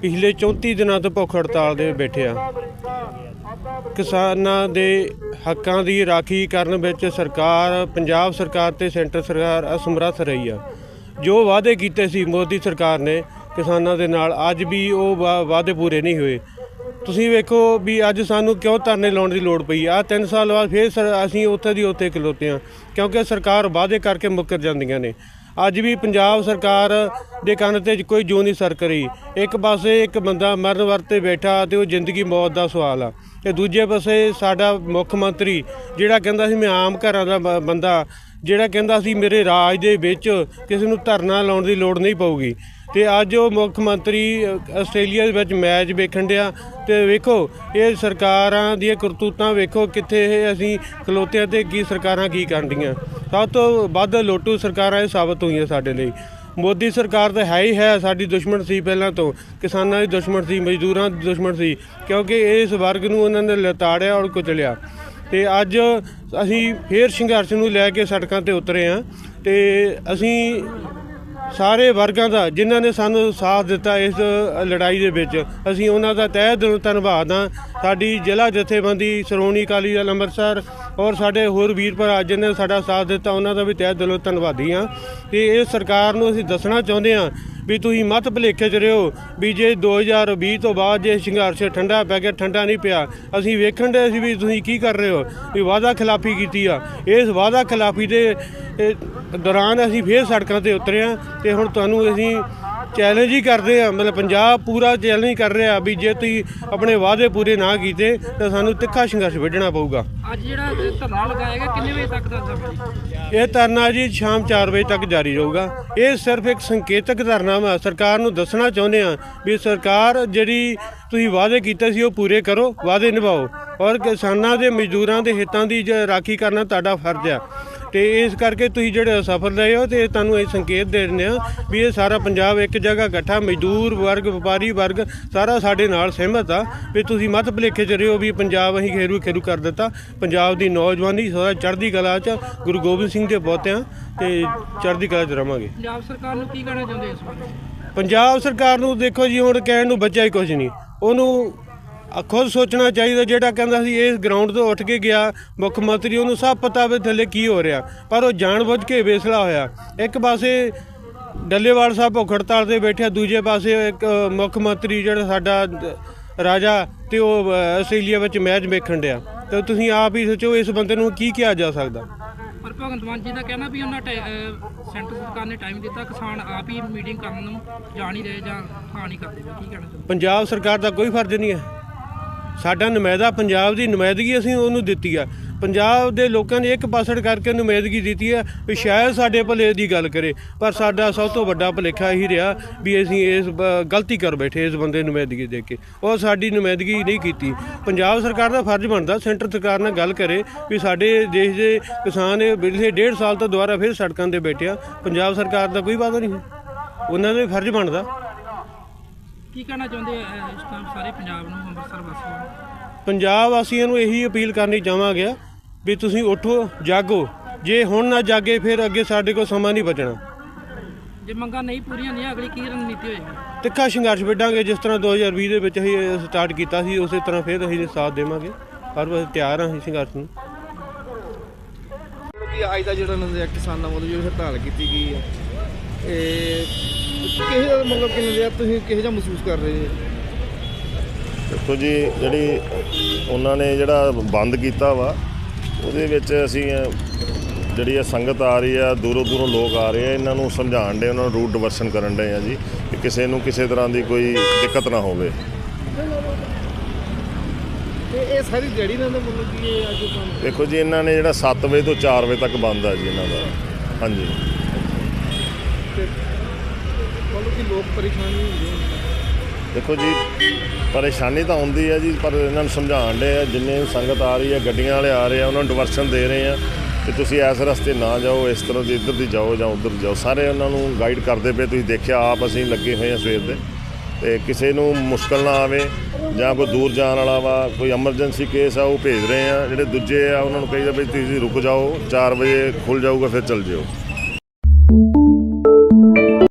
ਪਿਛਲੇ 34 ਦਿਨਾਂ ਤੋਂ ਭੁੱਖ ਹੜਤਾਲ ਦੇ ਬੈਠੇ ਆ। ਕਿਸਾਨਾਂ ਦੇ ਹੱਕਾਂ ਦੀ ਰਾਖੀ ਕਰਨ ਵਿੱਚ ਸਰਕਾਰ, ਪੰਜਾਬ ਸਰਕਾਰ ਤੇ ਸੈਂਟਰ ਸਰਕਾਰ ਅਸਮਰੱਥ ਰਹੀ ਆ। ਜੋ ਵਾਅਦੇ ਕੀਤੇ ਸੀ ਮੋਦੀ ਸਰਕਾਰ ਨੇ ਕਿਸਾਨਾਂ ਦੇ ਨਾਲ, ਅੱਜ ਵੀ ਉਹ ਵਾ- ਵਾਅਦੇ ਪੂਰੇ ਨਹੀਂ ਹੋਏ। ਤੁਸੀਂ ਵੇਖੋ ਵੀ ਅੱਜ ਸਾਨੂੰ ਕਿਉਂ ਧਰਨੇ ਲਾਉਣ ਦੀ ਲੋੜ ਪਈ? ਆ 3 ਸਾਲ ਬਾਅਦ ਫੇਰ ਸਰ- ਅਸੀਂ ਉੱਥੇ ਦੀ ਉੱਥੇ ਖਲੋਤੇ ਆ ਕਿਉਂਕਿ ਸਰਕਾਰ ਵਾਅਦੇ ਕਰਕੇ ਮੁੱਕਰ ਜਾਂਦੀਆਂ ਨੇ। ਅੱਜ ਵੀ ਪੰਜਾਬ ਸਰਕਾਰ ਦੇ ਕੰਨ ਤੇ ਕੋਈ ਜੂ ਨਹੀਂ ਸਰਕ ਰਹੀ। ਇੱਕ ਪਾਸੇ ਇੱਕ ਬੰਦਾ ਮਰਨ ਵਰਤੇ ਬੈਠਾ ਤੇ ਉਹ ਜ਼ਿੰਦਗੀ ਮੌਤ ਦਾ ਸਵਾਲ ਆ। ਤੇ ਦੂਜੇ ਪਾਸੇ ਸਾਡਾ ਮੁੱਖ ਮੰਤਰੀ, ਜਿਹੜਾ ਕਹਿੰਦਾ ਸੀ ਮੈਂ ਆਮ ਘਰਾਂ ਦਾ ਬ- ਬੰਦਾ ਜਿਹੜਾ ਕਹਿੰਦਾ ਸੀ ਮੇਰੇ ਰਾਜ ਦੇ ਵਿੱਚ ਕਿਸੇ ਨੂੰ ਧਰਨਾ ਲਾਉਣ ਦੀ ਲੋੜ ਨਹੀਂ ਪਊਗੀ। ਤੇ ਅੱਜ ਉਹ ਮੁੱਖ ਮੰਤਰੀ ਆਸਟ੍ਰੇਲੀਆ ਦੇ ਵਿੱਚ ਮੈਚ ਵੇਖਣ ਡਿਆ ਤੇ ਵੇਖੋ, ਇਹ ਸਰਕਾਰਾਂ ਦੀਆਂ ਕਰਤੂਤਾਂ ਵੇਖੋ ਕਿੱਥੇ ਇਹ ਅਸੀਂ ਖਲੋਤਿਆਂ ਤੇ ਕੀ ਸਰਕਾਰਾਂ ਕੀ ਕਰਦੀਆਂ ਸਭ ਤੋਂ ਵੱਧ ਲੋਟੂ ਸਰਕਾਰਾਂ ਇਹ ਸਾਬਤ ਹੋਈਆਂ ਸਾਡੇ ਲਈ। ਮੋਦੀ ਸਰਕਾਰ ਤਾਂ ਹੈ ਹੀ ਹੈ ਸਾਡੀ ਦੁਸ਼ਮਣ ਸੀ ਪਹਿਲਾਂ ਤੋਂ। ਕਿਸਾਨਾਂ ਦੀ ਦੁਸ਼ਮਣ ਸੀ, ਮਜ਼ਦੂਰਾਂ ਦੀ ਦੁਸ਼ਮਣ ਸੀ, ਕਿਉਂਕਿ ਇਸ ਵਰਗ ਨੂੰ ਉਹਨਾਂ ਨੇ ਲਤਾੜਿਆ ਔਰ ਕੁਚਲਿਆ। ਤੇ ਅੱਜ ਅਸੀਂ ਫੇਰ ਸੰਘਰਸ਼ ਨੂੰ ਲੈ ਕੇ ਸੜਕਾਂ ਤੇ ਉਤਰੇ ਆ ਤੇ ਅਸੀਂ ਸਾਰੇ ਵਰਗਾਂ ਦਾ, ਜਿਨ੍ਹਾਂ ਨੇ ਸਾਨੂੰ ਸਾਥ ਦਿੱਤਾ ਇਸ ਲੜਾਈ ਦੇ ਵਿੱਚ, ਅਸੀਂ ਉਹਨਾਂ ਦਾ ਤਹਿ ਦਿਲੋਂ ਧੰਨਵਾਦ ਹਾਂ। ਸਾਡੀ ਜ਼ਿਲ੍ਹਾ ਜਥੇਬੰਦੀ ਸ਼੍ਰੋਮਣੀ ਅਕਾਲੀ ਦਲ ਅੰਮ੍ਰਿਤਸਰ ਔਰ ਸਾਡੇ ਹੋਰ ਵੀਰ ਭਰਾ ਜਿਨ੍ਹਾਂ ਨੇ ਸਾਡਾ ਸਾਥ ਦਿੱਤਾ, ਉਹਨਾਂ ਦਾ ਵੀ ਤਹਿ ਦਿਲੋਂ ਧੰਨਵਾਦੀ ਹਾਂ। ਤੇ ਇਹ ਸਰਕਾਰ ਨੂੰ ਅਸੀਂ ਦੱਸਣਾ ਚਾਹੁੰਦੇ ਹਾਂ ਵੀ ਤੁਸੀਂ ਮਤ ਭੁਲੇਖੇ 'ਚ ਰਹੋ ਵੀ ਜੇ 2020 ਤੋਂ ਬਾਅਦ ਜੇ ਸੰਘਰਸ਼ ਠੰਡਾ ਪੈ ਗਿਆ, ਠੰਡਾ ਨਹੀਂ ਪਿਆ, ਅਸੀਂ ਵੇਖਣ ਦੇ ਸੀ ਵੀ ਤੁਸੀਂ ਕੀ ਕਰ ਰਹੇ ਹੋ, ਵੀ ਵਾਅਦਾ ਖਿਲਾਫੀ ਕੀਤੀ ਆ। ਇਸ ਵਾਅਦਾ ਖਿਲਾਫੀ ਦੇ ਦੌਰਾਨ ਅਸੀਂ ਫੇਰ ਸੜਕਾਂ ਤੇ ਉਤਰੇ ਆ ਤੇ ਹੁਣ ਤੁਹਾਨੂੰ ਅਸੀਂ ਚੈਲੰਜ ਹੀ ਕਰਦੇ ਆ ਮਤਲਬ ਪੰਜਾਬ ਪੂਰਾ ਚੈਲੰਜ ਕਰ ਰਿਹਾ ਵੀ ਜੇ ਤੁਸੀਂ ਆਪਣੇ ਵਾਅਦੇ ਪੂਰੇ ਨਾ ਕੀਤੇ ਤਾਂ ਸਾਨੂੰ ਤਿੱਖਾ ਸੰਘਰਸ਼ ਵਿੱਢਣਾ ਪਊਗਾ। ਅੱਜ ਜਿਹੜਾ ਧਰਨਾ ਲਗਾਇਆ ਗਿਆ ਕਿੰਨੇ ਵਜੇ ਤੱਕ ਦਾ ਇਹ ਧਰਨਾ ਜੀ ਸ਼ਾਮ 4 ਵਜੇ ਤੱਕ ਜਾਰੀ ਰਹੂਗਾ। ਇਹ ਸਿਰਫ ਇੱਕ ਸੰਕੇਤਕ ਧਰਨਾ ਵਾ। ਸਰਕਾਰ ਨੂੰ ਦੱਸਣਾ ਚਾਹੁੰਦੇ ਆ ਵੀ ਸਰਕਾਰ ਜਿਹੜੀ ਤੁਸੀਂ ਵਾਅਦੇ ਕੀਤੇ ਸੀ ਉਹ ਪੂਰੇ ਕਰੋ ਵਾਅਦੇ ਨਿਭਾਓ। ਔਰ ਕਿਸਾਨਾਂ ਦੇ ਮਜ਼ਦੂਰਾਂ ਦੇ ਹਿੱਤਾਂ ਦੀ ਜ- ਰਾਖੀ ਕਰਨਾ ਤੁਹਾਡਾ ਫਰਜ਼ ਆ। ਤੇ ਇਸ ਕਰਕੇ ਤੁਸੀਂ ਜਿਹੜੇ ਸਫਲ ਰਹੇ ਹੋ ਤੇ ਤੁਹਾਨੂੰ ਇਹ ਸੰਕੇਤ ਦੇ ਦਿੰਦੇ ਆ ਵੀ ਇਹ ਸਾਰਾ ਪੰਜਾਬ ਇੱਕ ਜਗ੍ਹਾ ਇਕੱਠਾ ਮਜ਼ਦੂਰ ਵਰਗ ਵਪਾਰੀ ਵਰਗ ਸਾਰਾ ਸਾਡੇ ਨਾਲ ਸਹਿਮਤ ਆ ਵੀ ਤੁਸੀਂ ਮੱਤ ਭੁਲੇਖੇ ਚ ਰਹੋ ਵੀ ਪੰਜਾਬ ਅਸੀਂ ਖੇਰੂ ਖੇਰੂ ਕਰ ਦਿੱਤਾ। ਪੰਜਾਬ ਦੀ ਨੌਜਵਾਨੀ ਸਦਾ ਚੜ੍ਹਦੀ ਕਲਾ ਚ ਗੁਰੂ ਗੋਬਿੰਦ ਸਿੰਘ ਦੇ ਪੋਤਿਆਂ ਤੇ ਚੜ੍ਹਦੀ ਕਲਾ ਚ ਰਵਾਂਗੇ। ਪੰਜਾਬ ਸਰਕਾਰ ਨੂੰ ਕੀ ਕਹਿਣਾ ਚਾਹੁੰਦੇ ਇਸ ਬਾਰੇ? ਪੰਜਾਬ ਸਰਕਾਰ ਨੂੰ ਦੇਖੋ ਜੀ ਹੁਣ ਕਹਿਣ ਨੂੰ ਬੱਚਾ ਹੀ ਕੁਝ ਨਹੀਂ। ਉਹਨੂੰ ਖੁਦ ਸੋਚਣਾ ਚਾਹੀਦਾ ਜਿਹੜਾ ਕਹਿੰਦਾ ਸੀ ਇਸ ਗਰਾਊਂਡ ਤੋਂ ਉੱਠ ਕੇ ਗਿਆ ਮੁੱਖ ਮੰਤਰੀ ਉਹਨੂੰ ਸਭ ਪਤਾ ਵੀ ਥੱਲੇ ਕੀ ਹੋ ਰਿਹਾ ਪਰ ਉਹ ਜਾਣਬੁੱਝ ਕੇ ਵੇਸਲਾ ਹੋਇਆ। ਇੱਕ ਪਾਸੇ ਡੱਲੇਵਾਲ ਸਾਹਿਬ ਭੁੱਖ ਹੜਤਾਲ ਤੇ ਬੈਠਿਆ ਦੂਜੇ ਪਾਸੇ ਇੱਕ ਮੁੱਖ ਮੰਤਰੀ ਜਿਹੜਾ ਸਾਡਾ ਰਾਜਾ ਤੇ ਉਹ ਆਸਟ੍ਰੇਲੀਆ ਵਿੱਚ ਮੈਚ ਵੇਖਣ ਡਿਆ। ਤੇ ਤੁਸੀਂ ਆਪ ਹੀ ਸੋਚੋ ਇਸ ਬੰਦੇ ਨੂੰ ਕੀ ਕਿਹਾ ਜਾ ਸਕਦਾ। ਪਰ ਭਗਵੰਤ ਮਾਨ ਜੀ ਦਾ ਕਹਿਣਾ ਵੀ ਉਹਨਾਂ ਸੈਂਟਰ ਸਰਕਾਰ ਨੇ ਟਾਈਮ ਦਿੱਤਾ ਕਿਸਾਨ ਆਪ ਹੀ ਮੀਟਿੰਗ ਕਰਨ ਨੂੰ ਜਾ ਨਹੀਂ ਰਹੇ ਜਾਂ ਹਾਂ ਨਹੀਂ ਕਰਦੇ। ਕੀ ਕਹਿਣਾ ਪੰਜਾਬ ਸਰਕਾਰ ਦਾ ਕੋਈ ਫਰਜ਼ ਨਹੀਂ ਹੈ। ਸਾਡਾ ਨੁਮਾਇਦਾ ਪੰਜਾਬ ਦੀ ਨੁਮਾਇੰਦਗੀ ਅਸੀਂ ਉਹਨੂੰ ਦਿੱਤੀ ਆ। ਪੰਜਾਬ ਦੇ ਲੋਕਾਂ ਨੇ ਇੱਕ ਪਾਸੜ ਕਰਕੇ ਨੁਮਾਇੰਦਗੀ ਦਿੱਤੀ ਆ ਵੀ ਸ਼ਾਇਦ ਸਾਡੇ ਭਲੇ ਦੀ ਗੱਲ ਕਰੇ। ਪਰ ਸਾਡਾ ਸਭ ਤੋਂ ਵੱਡਾ ਭੁਲੇਖਾ ਇਹੀ ਰਿਹਾ ਵੀ ਅਸੀਂ ਇਸ ਬ- ਗਲਤੀ ਕਰ ਬੈਠੇ ਇਸ ਬੰਦੇ ਨੂੰ ਨੁਮਾਇੰਦਗੀ ਦੇ ਕੇ। ਉਹ ਸਾਡੀ ਨੁਮਾਇੰਦਗੀ ਨਹੀਂ ਕੀਤੀ। ਪੰਜਾਬ ਸਰਕਾਰ ਦਾ ਫਰਜ਼ ਬਣਦਾ ਸੈਂਟਰ ਸਰਕਾਰ ਨਾਲ ਗੱਲ ਕਰੇ ਵੀ ਸਾਡੇ ਦੇਸ਼ ਦੇ ਕਿਸਾਨ ਇਹ ਪਿਛਲੇ ਡੇਢ ਸਾਲ ਤੋਂ ਦੁਬਾਰਾ ਫਿਰ ਸੜਕਾਂ ਤੇ ਬੈਠੇ ਪੰਜਾਬ ਸਰਕਾਰ ਦਾ ਕੋਈ ਵਾਅਦਾ ਨਹੀਂ। ਉਹਨਾਂ ਦਾ ਫਰਜ਼ ਬਣਦਾ। ਕੀ ਕਹਿਣਾ ਚਾਹੁੰਦੇ ਅਹ, ਇਸ ਟਾਈਮ ਸਾਰੇ ਪੰਜਾਬ ਨੂੰ ਅੰਮ੍ਰਿਤਸਰ ਵਾਸੀਆਂ ਨੂੰ? ਪੰਜਾਬ ਵਾਸੀਆਂ ਨੂੰ ਇਹੀ ਅਪੀਲ ਕਰਨੀ ਚਾਹਾਂਗੇ ਵੀ ਤੁਸੀਂ ਉੱਠੋ ਜਾਗੋ। ਜੇ ਹੁਣ ਨਾ ਜਾਗੇ ਫਿਰ ਅੱਗੇ ਸਾਡੇ ਕੋਲ ਸਮਾਂ ਨਹੀਂ ਬਚਣਾ। ਜੇ ਮੰਗਾਂ ਨਹੀਂ ਪੂਰੀਆਂ ਹੁੰਦੀਆਂ ਅਗਲੀ ਕੀ ਰਣਨੀਤੀ ਹੋਏਗੀ? ਤਿੱਖਾ ਸੰਘਰਸ਼ ਵਿੱਢਾਂਗੇ ਜਿਸ ਤਰ੍ਹਾਂ 2020 ਦੇ ਵਿੱਚ ਅਸੀਂ ਸਟਾਰਟ ਕੀਤਾ ਸੀ ਉਸੇ ਤਰ੍ਹਾਂ ਫਿਰ ਅਸੀਂ ਸਾਥ ਦੇਵਾਂਗੇ। ਪਰ ਅਸੀਂ ਤਿਆਰ ਹਾਂ ਅਸੀਂ ਸੰਘਰਸ਼ ਨੂੰ। ਕਿ ਅੱਜ ਦਾ ਜਿਹੜਾ ਨਜ਼ਰ ਕਿਸਾਨਾਂ ਵੱਲੋਂ ਜਿਹੜੀ ਹੜਤਾਲ ਕੀਤੀ ਗਈ ਹੈ ਇਹ ਕਿਹੇ ਮਤਲਬ ਕਿ ਨਜ਼ਰ ਤੁਸੀਂ ਕਿਹੋ ਜਿਹਾ ਮਹਿਸੂਸ ਕਰ ਰਹੇ ਹੋ ਦੇਖੋ ਜੀ ਜਿਹੜੀ ਉਹਨਾਂ ਨੇ ਜਿਹੜਾ ਬੰਦ ਕੀਤਾ ਵਾ ਉਹਦੇ ਵਿੱਚ ਅਸੀਂ ਜਿਹੜੀ ਇਹ ਸੰਗਤ ਆ ਰਹੀ ਆ ਦੂਰੋਂ ਦੂਰੋਂ ਲੋਕ ਆ ਰਹੇ ਆ ਇਹਨਾਂ ਨੂੰ ਸਮਝਾਉਣ ਦੇ ਉਹਨਾਂ ਨੂੰ ਰੂਟ ਡਿਵਰਸ਼ਨ ਕਰਨ ਦੇ ਆ ਜੀ ਕਿ ਕਿਸੇ ਨੂੰ ਕਿਸੇ ਤਰ੍ਹਾਂ ਦੀ ਕੋਈ ਦਿੱਕਤ ਨਾ ਹੋਵੇ। ਤੇ ਇਹ ਸਾਰੀ ਦਿਹਾੜੀ ਨਾਲ ਦਾ ਮਤਲਬ ਕਿ ਇਹ ਅੱਜ ਕੰਮ? ਦੇਖੋ ਜੀ ਇਹਨਾਂ ਨੇ ਜਿਹੜਾ 7 ਵਜੇ ਤੋਂ 4 ਵਜੇ ਤੱਕ ਬੰਦ ਆ ਜੀ ਇਹਨਾਂ ਦਾ। ਹਾਂਜੀ ਤੇ ਮਤਲਬ ਕਿ ਲੋਕ ਪਰੇਸ਼ਾਨ ਨਹੀਂ ਹੁੰਦੇ ਹੋਣਗੇ। ਦੇਖੋ ਜੀ, ਪਰੇਸ਼ਾਨੀ ਤਾਂ ਆਉਂਦੀ ਹੈ ਜੀ, ਪਰ ਇਹਨਾਂ ਨੂੰ ਸਮਝਾਉਣ ਦੇ ਆ ਜਿੰਨੇ ਵੀ ਸੰਗਤ ਆ ਰਹੀ ਹੈ ਗੱਡੀਆਂ ਵਾਲੇ ਆ ਰਹੇ ਆ, ਉਹਨਾਂ ਨੂੰ ਡਿਵਰਸ਼ਨ ਦੇ ਰਹੇ ਆ ਕਿ ਤੁਸੀਂ ਇਸ ਰਸਤੇ ਨਾ ਜਾਓ, ਇਸ ਤਰ੍ਹਾਂ ਦੀ ਇੱਧਰ ਦੀ ਜਾਓ ਜਾਂ ਉੱਧਰ ਜਾਓ। ਸਾਰੇ ਉਹਨਾਂ ਨੂੰ ਗਾਈਡ ਕਰਦੇ ਪਏ, ਤੁਸੀਂ ਦੇਖਿਆ, ਆਪ ਅਸੀਂ ਲੱਗੇ ਹੋਏ ਆ ਸਵੇਰ ਦੇ। ਤੇ ਕਿਸੇ ਨੂੰ ਮੁਸ਼ਕਲ ਨਾ ਆਵੇ ਜਾਂ ਕੋਈ ਦੂਰ ਜਾਣ ਵਾਲਾ ਵਾ, ਕੋਈ ਐਮਰਜੈਂਸੀ ਕੇਸ ਆ, ਉਹ ਭੇਜ ਰਹੇ ਆ। ਜਿਹੜੇ ਦੂਜੇ ਆ, ਉਹਨਾਂ ਨੂੰ ਕਹੀਦਾ ਵੀ ਤੁਸੀਂ ਰੁਕ ਜਾਓ 4 ਵਜੇ ਖੁੱਲ ਜਾਊਗਾ, ਫਿਰ ਚੱਲ ਜਿਓ।